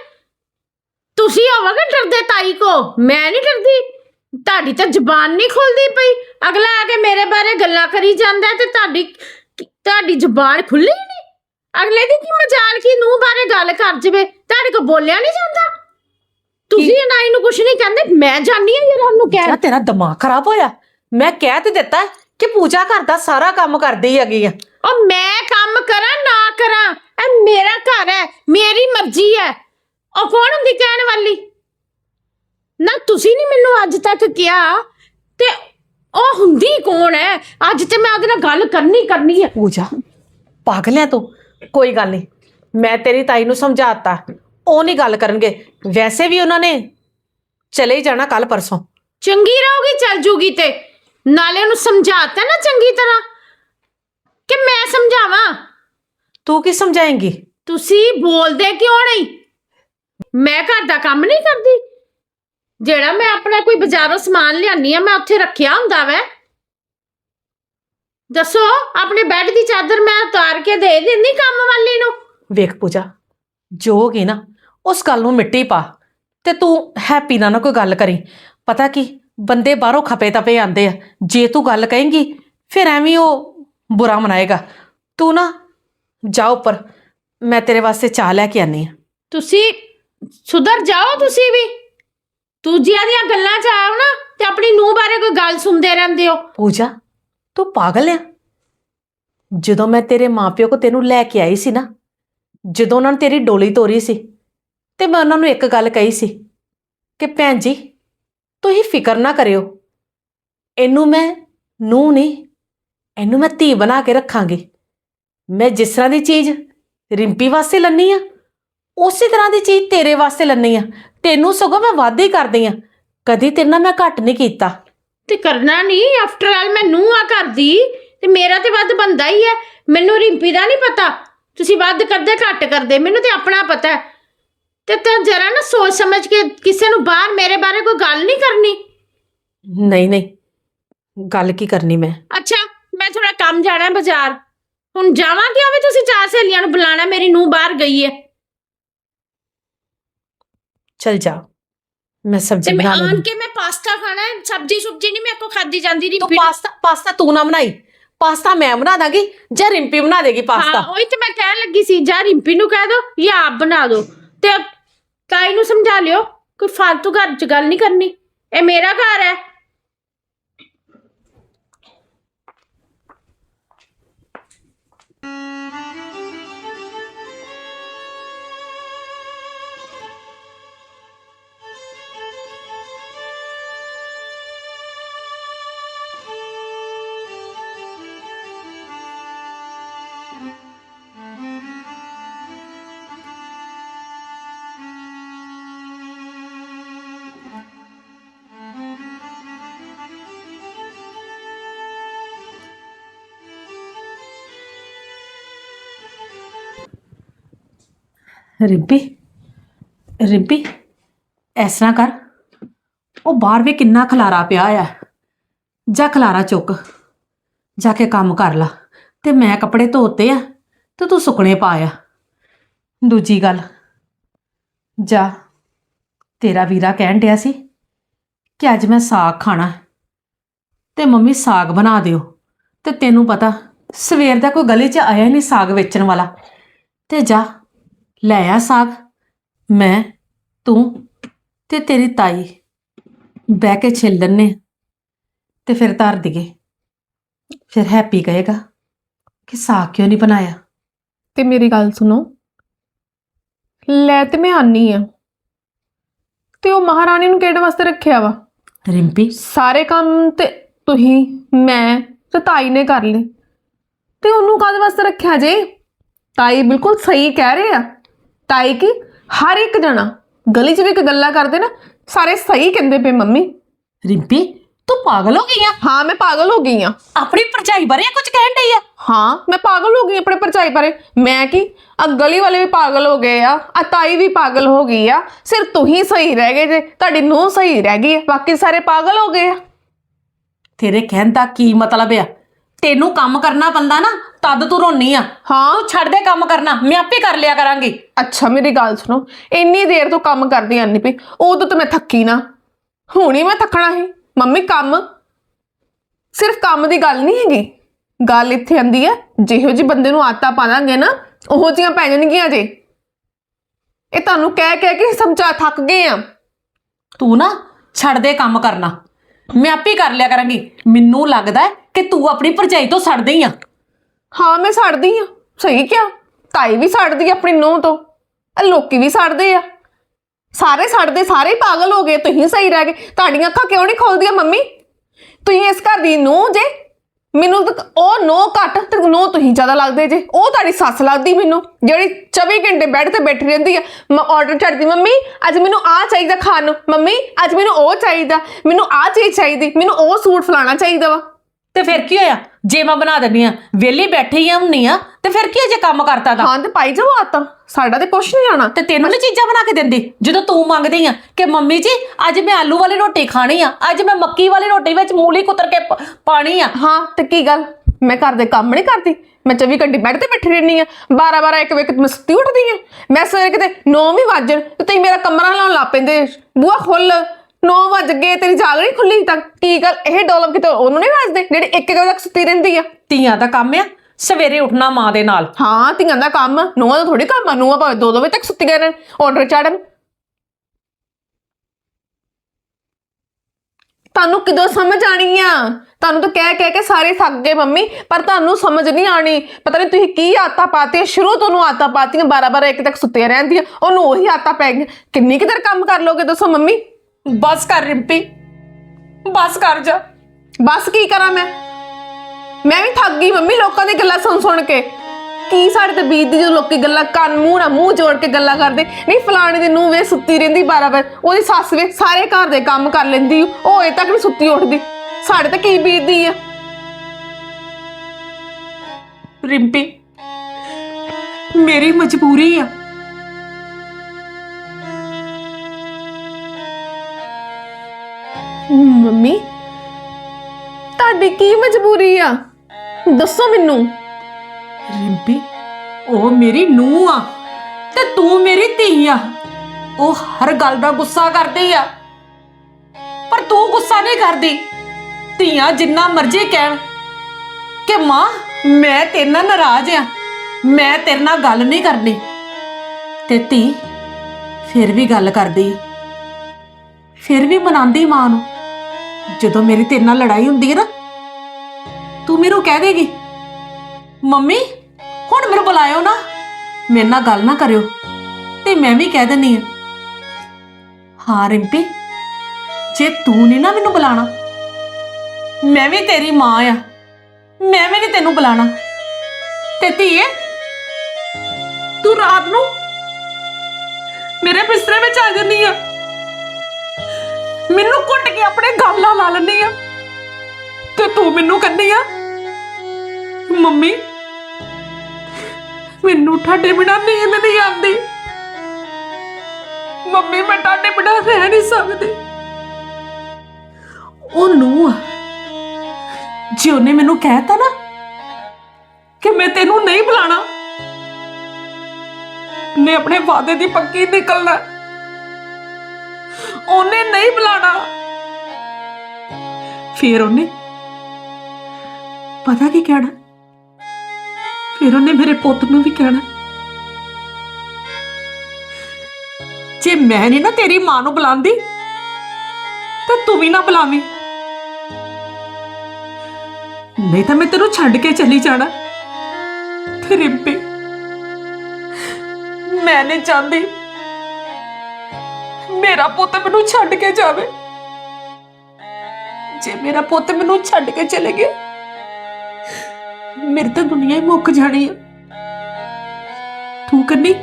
S2: ਤੁਸੀਂ ਹੋਵੋਗੇ ਡਰਦੇ ਤਾਈ ਕੋ? ਮੈਂ ਨਹੀਂ ਡਰਦੀ। ਤੁਹਾਡੀ ਤਾਂ ਜ਼ੁਬਾਨ ਨਹੀਂ ਖੁੱਲਦੀ ਪਈ। ਅਗਲਾ ਆ ਕੇ ਮੇਰੇ ਬਾਰੇ ਗੱਲਾਂ ਕਰੀ ਜਾਂਦਾ ਤੇ ਤੁਹਾਡੀ ਤੁਹਾਡੀ ਜ਼ੁਬਾਨ ਖੁੱਲੀ ਨਹੀਂ। ਅਗਲੇ ਦੀ ਕੀ ਮਜਾਲ ਕੀ ਨੂੰ ਬਾਰੇ ਗੱਲ ਕਰ ਜਵੇ? ਤੁਹਾਡੇ ਕੋ ਬੋਲਿਆ ਨਹੀਂ ਜਾਂਦਾ। ਤੁਸੀਂ ਨਾਈ ਨੂੰ ਕੁਛ ਨਹੀਂ ਕਹਿੰਦੇ ਮੈਂ ਜਾਣੀ ਹਾਂ ਯਾਰ ਉਹਨੂੰ ਕਹਿ
S1: ਤੇਰਾ ਦਿਮਾਗ ਖਰਾਬ ਹੋਇਆ। ਮੈਂ ਕਹਿ ਤੇ ਦਿੱਤਾ ਕਿ ਪੂਜਾ ਘਰ ਦਾ ਸਾਰਾ ਕੰਮ ਕਰਦੀ ਹੈਗੀ ਆ।
S2: ਉਹ ਮੈਂ ਕੰਮ ਕਰਾਂ ਨਾ ਕਰਾਂ ਇਹ ਮੇਰਾ ਘਰ ਹੈ ਮੇਰੀ ਮਰਜ਼ੀ ਹੈ। ਉਹ ਕੌਣ ਹੁੰਦੀ ਕਹਿਣ ਵਾਲੀ? ਨਾ ਤੁਸੀਂ ਨਹੀਂ ਮੈਨੂੰ ਅੱਜ ਤੱਕ ਕਿਹਾ ਤੇ ਉਹ ਹੁੰਦੀ ਕੌਣ ਹੈ? ਅੱਜ ਤੇ ਮੈਂ ਉਹਦੇ ਨਾਲ ਗੱਲ ਕਰਨੀ ਕਰਨੀ ਹੈ।
S1: ਪੂਜਾ ਪਾਗਲ ਹੈ ਤੂੰ ਕੋਈ ਗੱਲ ਨਹੀਂ। ਮੈਂ ਤੇਰੀ ਤਾਈ ਨੂੰ ਸਮਝਾਤਾ ਉਹ ਨਹੀਂ ਗੱਲ ਕਰਨਗੇ। ਵੈਸੇ ਵੀ ਉਹਨਾਂ ਨੇ ਚਲੇ ਜਾਣਾ ਕੱਲ ਪਰਸੋਂ।
S2: ਚੰਗੀ ਰਹੂਗੀ ਚੱਲ ਜੂਗੀ ਤੇ। ਨਾਲੇ ਉਹਨੂੰ ਸਮਝਾਤਾ ਨਾ ਚੰਗੀ ਤਰ੍ਹਾਂ? ਕਿ ਮੈਂ ਸਮਝਾਵਾਂ?
S1: ਤੂੰ ਕੀ ਸਮਝਾਏਂਗੀ?
S2: ਤੁਸੀਂ ਬੋਲਦੇ ਕਿਉਂ ਨਹੀਂ? ਮੈਂ ਘਰ ਦਾ ਕੰਮ ਨਹੀਂ ਕਰਦੀ। ਜਿਹੜਾ ਮੈਂ ਆਪਣਾ ਕੋਈ ਬਾਜ਼ਾਰੋਂ ਸਮਾਨ ਲਿਆਨੀ ਆ ਮੈਂ ਉੱਥੇ ਰੱਖਿਆ ਹੁੰਦਾ ਵੈ। ਦੱਸੋ ਆਪਣੇ ਬੈੱਡ ਦੀ ਚਾਦਰ ਮੈਂ ਉਤਾਰ ਕੇ ਦੇ ਦਿੰਦੀ ਕੰਮ ਵਾਲੀ ਨੂੰ?
S1: ਵੇਖ ਪੂਜਾ ਜੋ ਹੋ ਗਈ ਨਾ ਉਸ ਗੱਲ ਨੂੰ ਮਿੱਟੀ ਪਾ ਤੇ ਤੂੰ ਹੈਪੀ ਨਾਲ ਨਾ ਕੋਈ ਗੱਲ ਕਰੀ। ਪਤਾ ਕੀ ਬੰਦੇ ਬਾਹਰੋਂ ਖਪੇ ਤਪੇ ਆਂਦੇ ਆ। ਜੇ ਤੂੰ ਗੱਲ ਕਹੇਂਗੀ ਫਿਰ ਐਵੇਂ ਉਹ ਬੁਰਾ ਮਨਾਏਗਾ। ਤੂੰ ਨਾ ਜਾ ਉੱਪਰ ਮੈਂ ਤੇਰੇ ਵਾਸਤੇ ਚਾਹ ਲੈ ਕੇ ਆਨੀ ਆ
S2: ਤੁਸੀਂ ਸੁਧਰ ਜਾਓ ਤੁਸੀਂ ਵੀ। ਦੂਜਿਆਂ ਦੀਆਂ ਗੱਲਾਂ ਚ ਆਓ ਨਾ ਤੇ ਆਪਣੀ ਨੂੰਹ ਬਾਰੇ ਕੋਈ ਗੱਲ ਸੁਣਦੇ ਰਹਿੰਦੇ ਹੋ।
S1: ਪੂਜਾ ਤੂੰ ਪਾਗਲ ਆ। ਜਦੋਂ ਮੈਂ ਤੇਰੇ ਮਾਪਿਓ ਕੋ ਤੈਨੂੰ ਲੈ ਕੇ ਆਈ ਸੀ ਨਾ ਜਦੋਂ ਉਹਨਾਂ ਨੇ ਤੇਰੀ ਡੋਲੀ ਤੋਰੀ ਸੀ ਤੇ ਮੈਂ ਉਹਨਾਂ ਨੂੰ ਇੱਕ ਗੱਲ ਕਹੀ ਸੀ ਕਿ ਭੈਣ ਜੀ ਤੁਸੀਂ ਫਿਕਰ ਨਾ ਕਰਿਓ। ਇਹਨੂੰ ਮੈਂ ਨੂੰ ਨਹੀਂ, ਇਹਨੂੰ ਮੈਂ ਧੀ ਬਣਾ ਕੇ ਰੱਖਾਂਗੀ। ਮੈਂ ਜਿਸ ਤਰ੍ਹਾਂ ਦੀ ਚੀਜ਼ ਰਿੰਪੀ ਵਾਸਤੇ ਲੰਨੀ ਆ, ਉਸੇ ਤਰ੍ਹਾਂ ਦੀ ਚੀਜ਼ ਤੇਰੇ ਵਾਸਤੇ ਲੰਨੀ ਆ। ਤੈਨੂੰ ਸਗੋਂ ਮੈਂ ਵਾਅਦੇ ਹੀ ਕਰਦੀ ਆ, ਕਦੀ ਤੇਰੇ ਨਾਲ ਮੈਂ ਘੱਟ ਨਹੀਂ ਕੀਤਾ।
S2: ਤੇ ਕਰਨਾ ਨਹੀਂ ਆਫਟਰ ਆਲ ਮੈਂ ਨੂੰਹ ਆ ਕਰਦੀ ਤੇ ਮੇਰਾ ਤੇ ਵੱਧ ਬੰਦਾ ਹੀ ਹੈ ਮੈਨੂੰ ਰਿੰਪੀ ਦਾ ਨਹੀਂ ਪਤਾ। ਤੁਸੀਂ ਵੱਧ ਕਰਦੇ, ਘੱਟ ਕਰਦੇ, ਮੈਨੂੰ ਤੇ ਆਪਣਾ ਪਤਾ ਹੈ। ਤੇ ਤੂੰ ਜਰਾ ਨਾ ਸੋਚ ਸਮਝ ਕੇ ਕਿਸੇ ਨੂੰ ਬਾਹਰ ਮੇਰੇ ਬਾਰੇ ਕੋਈ ਗੱਲ ਨਹੀਂ ਕਰਨੀ?
S1: ਨਹੀਂ ਨਹੀਂ। ਗੱਲ ਕੀ ਕਰਨੀ ਮੈਂ?
S2: ਅੱਛਾ ਮੈਂ ਥੋੜਾ ਕੰਮ ਜਾਣਾ ਹੈ ਬਾਜ਼ਾਰ। ਹੁਣ ਜਾਵਾਂਗੇ ਵੀ ਤੁਸੀਂ ਚਾਰ ਸਹੇਲੀਆਂ ਨੂੰ ਬੁਲਾਣਾ ਮੇਰੀ ਨੂੰਹ ਬਾਹਰ ਗਈ ਹੈ।
S1: ਚਲ ਜਾ। ਮੈਂ
S2: ਤੇ
S1: ਸਬਜ਼ੀ
S2: ਮੈਂ
S1: ਬਣਾ
S2: ਆਣ
S1: ਲੈਂਦੀ
S2: ਕੇ ਮੈਂ ਪਾਸਤਾ ਖਾਣਾ ਹੈ ਸਬਜੀ ਸੁਬਜੀ ਨਹੀਂ ਮੇਰੇ ਕੋ ਖਾਦੀ ਜਾਂਦੀ
S1: ਤੂੰ
S2: ਰਿੰਪੀ
S1: ਪਾਸਤਾ ਪਾਸਤਾ ਤੂੰ ਨਾ ਬਣਾਈ। ਪਾਸਤਾ ਮੈਂ ਬਣਾ ਦਾਂਗੀ ਜਾਂ ਰਿੰਪੀ ਬਣਾ ਦੇਗੀ ਪਾਸਤਾ।
S2: ਹਾਂ ਉਹੀ ਤੇ ਮੈਂ ਕਹਿਣ ਲੱਗੀ ਸੀ ਜਾਂ ਰਿੰਪੀ ਨੂੰ ਕਹਿ ਦੋ ਜਾਂ ਆਪ ਬਣਾ ਦਿਓ ਤੇ ਤਾਈ ਨੂੰ ਸਮਝਾ ਲਿਓ, ਕੋਈ ਫालतू ਘਰ 'ਚ ਗੱਲ ਨਹੀਂ ਕਰਨੀ। ਇਹ ਮੇਰਾ ਘਰ ਹੈ।
S1: ਰਿੱਬੀ ਰਿੱਬੀ, ਇਸ ਤਰ੍ਹਾਂ ਕਰ। ਉਹ ਬਾਹਰ ਵੀ ਕਿੰਨਾ ਖਲਾਰਾ ਪਿਆ ਆ। ਜਾ ਖਲਾਰਾ ਚੁੱਕ, ਜਾ ਕੇ ਕੰਮ ਕਰ ਲਾ। ਤੇ ਮੈਂ ਕੱਪੜੇ ਧੋਤੇ ਆ ਤੇ ਤੂੰ ਸੁੱਕਣੇ ਪਾ ਆ। ਦੂਜੀ ਗੱਲ, ਜਾ, ਤੇਰਾ ਵੀਰਾ ਕਹਿਣ ਡਿਆ ਸੀ ਕਿ ਅੱਜ ਮੈਂ ਸਾਗ ਖਾਣਾ ਹੈ। ਤੇ ਮੰਮੀ ਸਾਗ ਬਣਾ ਦਿਓ। ਤੇ ਤੈਨੂੰ ਪਤਾ, ਸਵੇਰ ਦਾ ਕੋਈ ਗਲੀ 'ਚ ਆਇਆ ਨਹੀਂ ਸਾਗ ਵੇਚਣ ਵਾਲਾ। ਤੇ ਜਾ ਲੈ ਆ ਸਾਗ। ਮੈਂ ਤੂੰ ਤੇ ਤੇਰੀ ਤਾਈ ਬਹਿ ਕੇ ਛਿੱਲ ਲੈਨੇ ਆਂ ਤੇ ਫਿਰ ਧਰ ਦਈਏ। ਫਿਰ ਹੈਪੀ ਕਹੇਗਾ ਕਿ ਸਾਗ ਕਿਉਂ ਨਹੀਂ ਬਣਾਇਆ?
S4: ਤੇ ਮੇਰੀ ਗੱਲ ਸੁਣੋ। ਲੈ ਤੇ ਮੈਂ ਆਨੀ ਆ। ਤੇ ਉਹ ਮਹਾਰਾਣੀ ਨੂੰ ਕਿਹੜੇ ਵਾਸਤੇ ਰੱਖਿਆ ਵਾ?
S1: ਰਿੰਪੀ।
S4: ਸਾਰੇ ਕੰਮ ਤੇ ਤੁਸੀਂ ਮੈਂ ਤੇ ਤਾਈ ਨੇ ਕਰ ਲਏ। ਤੇ ਉਹਨੂੰ ਕਾਹਦੇ ਵਾਸਤੇ ਰੱਖਿਆ ਜੇ? ਤਾਈ ਬਿਲਕੁਲ ਸਹੀ ਕਹਿ ਰਹੇ ਆ। ਤਾਈ ਕੀ ਹਰ ਇੱਕ ਜਣਾ ਗਲੀ 'ਚ ਵੀ ਇੱਕ ਗੱਲਾਂ ਕਰਦੇ ਨਾ ਸਾਰੇ ਸਹੀ ਕਹਿੰਦੇ ਪਏ ਮੰਮੀ।
S1: ਰਿੰਪੀ ਤੂੰ ਪਾਗਲ ਹੋ ਗਈ ਆ?
S4: ਹਾਂ ਮੈਂ ਪਾਗਲ ਹੋ ਗਈ ਆ।
S1: ਆਪਣੀ ਭਰਜਾਈ ਬਾਰੇ ਕੁਝ ਕਹਿਣ ਡਈ ਆ?
S4: ਹਾਂ ਮੈਂ ਪਾਗਲ ਹੋ ਗਈ ਆਪਣੇ ਪਰਚਾਈ ਬਾਰੇ। ਮੈਂ ਕੀ ਆ ਗਲੀ ਵਾਲੇ ਵੀ ਪਾਗਲ ਹੋ ਗਏ ਆ ਆ ਤਾਈ ਵੀ ਪਾਗਲ ਹੋ ਗਈ ਆ। ਸਿਰਫ ਤੂੰ ਹੀ ਸਹੀ ਰਹਿ ਗਏ ਜੇ ਤੁਹਾਡੀ ਨੂੰਹ ਸਹੀ ਰਹਿ ਗਈ ਆ। ਬਾਕੀ ਸਾਰੇ ਪਾਗਲ ਹੋ ਗਏ ਆ।
S1: ਤੇਰੇ ਕਹਿਣ ਦਾ ਕੀ ਮਤਲਬ ਆ? ਤੈਨੂੰ ਕੰਮ ਕਰਨਾ ਪੈਂਦਾ ਨਾ ਤਦ ਤੂੰ ਰੋਣੀ ਆ।
S4: ਹਾਂ।
S1: ਤੂੰ ਛੱਡ ਦੇ ਕੰਮ ਕਰਨਾ ਮੈਂ ਆਪੇ ਕਰ ਲਿਆ ਕਰਾਂਗੀ।
S4: ਅੱਛਾ ਮੇਰੀ ਗੱਲ ਸੁਣੋ। ਇੰਨੀ ਦੇਰ ਤੋਂ ਕੰਮ ਕਰਦੀ ਆਨੀ ਪਈ ਉਦੋਂ ਤਾਂ ਮੈਂ ਥੱਕੀ ਨਾ। ਹੁਣ ਹੀ ਮੈਂ ਥੱਕਣਾ ਸੀ। ਮੰਮੀ ਕੰਮ ਸਿਰਫ ਕੰਮ ਦੀ ਗੱਲ ਨਹੀਂ ਹੈਗੀ। ਗੱਲ ਇੱਥੇ ਆਂਦੀ ਹੈ ਜਿਹੋ ਜੀ ਬੰਦੇ ਨੂੰ ਆਦਤਾਂ ਪਾ ਦਾਂਗੇ ਨਾ ਉਹੋ ਜੀਆਂ ਪੈ ਜਾਣਗੀਆਂ ਜੇ। ਇਹ ਤੁਹਾਨੂੰ ਕਹਿ ਕਹਿ ਕੇ ਸਮਝਾ ਥੱਕ ਗਏ ਆ।
S1: ਤੂੰ ਨਾ ਛੱਡ ਦੇ ਕੰਮ ਕਰਨਾ। ਮੈਂ ਆਪੇ ਕਰ ਲਿਆ ਕਰਾਂਗੀ। ਮੈਨੂੰ ਲੱਗਦਾ ਹੈ ਕਿ ਤੂੰ ਆਪਣੀ ਭਰਜਾਈ ਤੋਂ ਸੜਦੀ ਆ?
S4: ਹਾਂ, ਮੈਂ ਸੜਦੀ ਆ। ਸਹੀ ਕਿਹਾ। ਤਾਈ ਵੀ ਸੜਦੀ ਆ ਆਪਣੀ ਨੂੰਹ ਤੋਂ। ਇਹ ਲੋਕੀ ਵੀ ਸੜਦੇ ਆ। ਸਾਰੇ ਸੜਦੇ, ਸਾਰੇ ਹੀ ਪਾਗਲ ਹੋ ਗਏ। ਤੁਸੀਂ ਸਹੀ ਰਹਿ ਗਏ। ਤੁਹਾਡੀਆਂ ਅੱਖਾਂ ਕਿਉਂ ਨਹੀਂ ਖੁੱਲਦੀਆਂ, ਮੰਮੀ? ਤੁਸੀਂ ਇਸ ਘਰ ਦੀ ਨੂੰਹ ਜੇ। ਮੈਨੂੰ ਤਾਂ ਉਹ ਨੋ ਘੱਟ ਤੇ ਨੋ ਤੁਸੀਂ ਜ਼ਿਆਦਾ ਲੱਗਦੇ ਜੇ। ਉਹ ਤੁਹਾਡੀ ਸੱਸ ਲੱਗਦੀ ਮੈਨੂੰ, ਜਿਹੜੀ 24 ਘੰਟੇ ਬੈੱਡ ਤੇ ਬੈਠੀ ਰਹਿੰਦੀ ਆ। ਮੈਂ ਆਰਡਰ ਛੱਡਦੀ ਮੰਮੀ, ਅੱਜ ਮੈਨੂੰ ਆਹ ਚਾਹੀਦਾ ਖਾਣ ਨੂੰ। ਮੰਮੀ, ਅੱਜ ਮੈਨੂੰ ਉਹ ਚਾਹੀਦਾ। ਮੈਨੂੰ ਆਹ ਚੀਜ਼ ਚਾਹੀਦੀ। ਮੈਨੂੰ ਉਹ ਸੂਟ ਫਲਾਣਾ ਚਾਹੀਦਾ ਵਾ।
S1: ਤੇ ਫਿਰ ਕੀ ਹੋਇਆ? ਜੇ ਮੈਂ ਬਣਾ ਦਿੰਨੀ ਆ ਵਿਹਲੀ ਬੈਠੀ ਆ ਹੁੰਨੀ ਆ ਤੇ ਫਿਰ ਕੀ ਜੇ ਕੰਮ ਕਰਤਾ ਤਾਂ
S4: ਹਾਂ ਤੇ ਪਾਈ ਜਾਓ ਆਤਾ ਸਾਡਾ ਤੇ ਕੁਛ ਨਹੀਂ ਆਣਾ
S1: ਤੇ ਤੈਨੂੰ ਨੀ ਚੀਜ਼ਾਂ ਬਣਾ ਕੇ ਦਿੰਦੀ? ਜਦੋਂ ਤੂੰ ਮੰਗਦੀ ਆ ਕਿ ਮੰਮੀ ਜੀ ਅੱਜ ਮੈਂ ਆਲੂ ਵਾਲੀ ਰੋਟੀ ਖਾਣੀ ਆ ਅੱਜ ਮੈਂ ਮੱਕੀ ਵਾਲੀ ਰੋਟੀ ਵਿੱਚ ਮੂਲੀ ਕੁਤਰ ਕੇ ਪ- ਪਾਣੀ ਆ।
S4: ਹਾਂ ਤੇ ਕੀ ਗੱਲ? ਮੈਂ ਘਰ ਦੇ ਕੰਮ ਨਹੀਂ ਕਰਦੀ? ਮੈਂ 24 ਘੰਟੇ ਬੈੱਡ ਤੇ ਬੈਠੀ ਰਹਿੰਦੀ ਆ। 12 12 ਇੱਕ ਵਜੇ ਮੈਂ ਸੁੱਤੀ ਉੱਠਦੀ ਆ। ਮੈਂ ਸਵੇਰੇ ਕਿਤੇ 9 ਵੀ ਵੱਜਣ ਤੇ ਤੁਸੀਂ ਮੇਰਾ ਕਮਰਾ ਲਾਉਣ ਲੱਗ ਪੈਂਦੇ। ਬੂਆ ਖੁੱਲ 9 ਵੱਜ ਗਏ ਤੇਰੀ ਜਾਗ ਨਹੀਂ ਖੁੱਲੀ ਤੱਕ। ਕੀ ਗੱਲ? ਇਹ ਡੋਲਪ ਕਿਤੇ ਉਹਨੂੰ ਨਹੀਂ ਵੱਜਦੇ? ਜਿਹੜੀ ਇੱਕ ਇੱਕ ਵਜੇ ਤੱਕ ਸੁੱਤੀ ਰਹਿੰਦੀ ਆ।
S1: ਧੀਆਂ ਦਾ ਕੰਮ ਆ? ਸਵੇਰੇ ਉੱਠਣਾ ਮਾਂ ਦੇ ਨਾਲ।
S4: ਹਾਂ ਧੀਆਂ ਦਾ ਕੰਮ। ਨੂੰਹਾਂ ਦਾ ਥੋੜੀ ਕੰਮ ਆ। ਨੂੰਹਾਂ ਭਾਵੇਂ 2 ਵਜੇ ਤੱਕ ਸੁੱਤੀ ਰਹਿਣ। ਆਰਡਰ ਚਾੜਨ। ਤੁਹਾਨੂੰ ਕਿਦੋਂ ਸਮਝ ਆਣੀ ਆ? ਤੁਹਾਨੂੰ ਤਾਂ ਕਹਿ ਕਹਿ ਕੇ ਸਾਰੇ ਥੱਕ ਗਏ ਮੰਮੀ ਪਰ ਤੁਹਾਨੂੰ ਸਮਝ ਨਹੀਂ ਆਣੀ। ਪਤਾ ਨਹੀਂ ਤੁਸੀਂ ਕੀ ਆਦਤਾਂ ਪਾਤੀਆਂ। ਸ਼ੁਰੂ ਤੋਂ ਨੂੰ ਆਦਤਾਂ ਪਾਤੀਆਂ। 12 12 ਇੱਕ ਤੱਕ ਸੁੱਤੇ ਰਹਿੰਦੀਆਂ। ਉਹਨੂੰ ਉਹੀ ਆਦਤਾਂ ਪੈ ਗਈਆਂ। ਕਿੰਨੀ ਕਿਦਰ ਕੰਮ ਕਰ ਲੋਗੇ ਦੱਸੋ ਮੰਮੀ?
S1: ਬਸ ਕਰ ਰਿੰਪੀ। ਬਸ ਕਰ ਜਾ।
S4: ਬਸ ਕੀ ਕਰਾਂ ਮੈਂ? ਮੈਂ ਵੀ ਥੱਕ ਗਈ ਮੰਮੀ ਲੋਕਾਂ ਦੀ ਗੱਲਾਂ ਸੁਣ ਸੁਣ ਕੇ। ਕੀ ਸਾਡੇ ਤੇ ਬੀਤਦੀ ਜਦੋਂ ਲੋਕੀ ਗੱਲਾਂ ਕੰਨ ਮੂੰਹ ਨਾਲ ਮੂੰਹ ਜੋੜ ਕੇ ਗੱਲਾਂ ਕਰਦੇ? ਨਹੀਂ ਫਲਾਣੇ ਦੀ ਨੂੰ ਵੇ ਸੁੱਤੀ ਰਹਿੰਦੀ 12 ਵਜੇ। ਉਹਦੀ ਸੱਸ ਵੇ ਸਾਰੇ ਘਰ ਦੇ ਕੰਮ ਕਰ ਲੈਂਦੀ। ਉਹ ਅਜੇ ਤੱਕ ਨਹੀਂ ਸੁੱਤੀ ਉੱਠਦੀ। ਸਾਡੇ ਤੇ ਕੀ ਬੀਤਦੀ ਆ?
S1: ਰਿੰਪੀ ਮੇਰੀ ਮਜਬੂਰੀ ਆ।
S4: ਮੰਮੀ। ਤੁਹਾਡੀ ਕੀ ਮਜਬੂਰੀ ਆ? ਦੱਸੋ ਮੈਨੂੰ।
S1: ਰਿੰਪੀ, ਉਹ ਮੇਰੀ ਨੂੰਹ ਆ ਤੇ ਤੂੰ ਮੇਰੀ ਧੀ ਆ। ਉਹ ਹਰ ਗੱਲ ਦਾ ਗੁੱਸਾ ਕਰਦੀ ਆ। ਪਰ ਤੂੰ ਗੁੱਸਾ ਨਹੀਂ ਕਰਦੀ। ਧੀਆਂ ਜਿੰਨਾ ਮਰਜ਼ੀ ਕਹਿਣ ਕਿ, ਮਾਂ, ਮੈਂ ਤੇਰੇ ਨਾਲ ਨਾਰਾਜ਼ ਆ। ਮੈਂ ਤੇਰੇ ਨਾਲ ਗੱਲ ਨਹੀਂ ਕਰਨੀ। ਤੇ ਧੀ ਫਿਰ ਵੀ ਗੱਲ ਕਰਦੀ ਫਿਰ ਵੀ ਮਨਾਉਂਦੀ ਮਾਂ ਨੂੰ। ਜਦੋਂ ਮੇਰੀ ਤੇਰੇ ਨਾਲ ਲੜਾਈ ਹੁੰਦੀ ਹੈ ਨਾ, ਤੂੰ ਮੈਨੂੰ ਕਹਿ ਦੇਗੀ, ਮੰਮੀ, ਹੁਣ ਮੈਨੂੰ ਬੁਲਾਇਓ ਨਾ, ਮੇਰੇ ਨਾਲ ਗੱਲ ਨਾ ਕਰਿਓ, ਤੇ ਮੈਂ ਵੀ ਕਹਿ ਦਿੰਨੀ ਆ ਹਾਂ, ਰਿੰਪੀ, ਜੇ ਤੂੰ ਨਹੀਂ ਨਾ ਮੈਨੂੰ ਬੁਲਾਣਾ, ਮੈਂ ਵੀ ਤੇਰੀ ਮਾਂ ਆ, ਮੈਂ ਵੀ ਨਹੀਂ ਤੈਨੂੰ ਬੁਲਾਣਾ। ਤੇ ਧੀਏ, ਤੂੰ ਰਾਤ ਨੂੰ ਮੇਰੇ ਬਿਸਤਰੇ ਵਿੱਚ ਆ ਜੰਨੀ ਮੈਨੂੰ ਕੁੱਟ ਕੇ ਆਪਣੇ ਗਾਲਾਂ ਲਾ ਲੈਂਦੀ ਆ। ਤੇ ਤੂੰ ਮੈਨੂੰ ਕਹਿੰਦੀ ਆ, ਮੰਮੀ, ਮੈਨੂੰ ਤੁਹਾਡੇ ਬਿਨਾਂ ਨੀਂਦ ਨਹੀਂ ਆਉਂਦੀ। ਮੰਮੀ, ਮੈਂ ਤੁਹਾਡੇ ਬਿਨਾਂ ਰਹਿ ਨਹੀਂ ਸਕਦੀ। ਉਹ ਨੂੰ ਜੇ ਉਹਨੇ ਮੈਨੂੰ ਕਹਿਤਾ ਨਾ ਕਿ ਮੈਂ ਤੈਨੂੰ ਨਹੀਂ ਬੁਲਾਣਾ ਨੇ ਆਪਣੇ ਵਾਅਦੇ ਦੀ ਪੱਕੀ ਨਿਕਲਣਾ। ਉਹਨੇ ਨਹੀਂ ਬੁਲਾਣਾ। ਫਿਰ ਉਹਨੇ, ਪਤਾ ਕੀ ਕਹਿਣਾ? ਫਿਰ ਉਹਨੇ ਮੇਰੇ ਪੁੱਤ ਨੂੰ ਵੀ ਕਹਿਣਾ। ਜੇ ਮੈਂ ਨਹੀਂ ਨਾ ਤੇਰੀ ਮਾਂ ਨੂੰ ਬੁਲਾਉਂਦੀ, ਤਾਂ ਤੂੰ ਵੀ ਨਾ ਬੁਲਾਵੀਂ। ਨਹੀਂ ਤਾਂ ਮੈਂ ਤੈਨੂੰ ਛੱਡ ਕੇ ਚਲੀ ਜਾਣਾ। ਤੇ ਰਿੰਪੀ ਮੈਂ ਨਹੀਂ ਚਾਹੁੰਦੀ ਮੇਰਾ ਪੁੱਤ ਮੈਨੂੰ ਛੱਡ ਕੇ ਜਾਵੇ। ਜੇ ਮੇਰਾ ਪੁੱਤ ਮੈਨੂੰ ਛੱਡ ਕੇ ਚਲੇ ਗਿਆ ਮੇਰੇ ਤਾਂ ਦੁਨੀਆ ਹੀ ਮੁੱਕ ਜਾਣੀ ਆ। ਤੂੰ ਕੰਨੀ?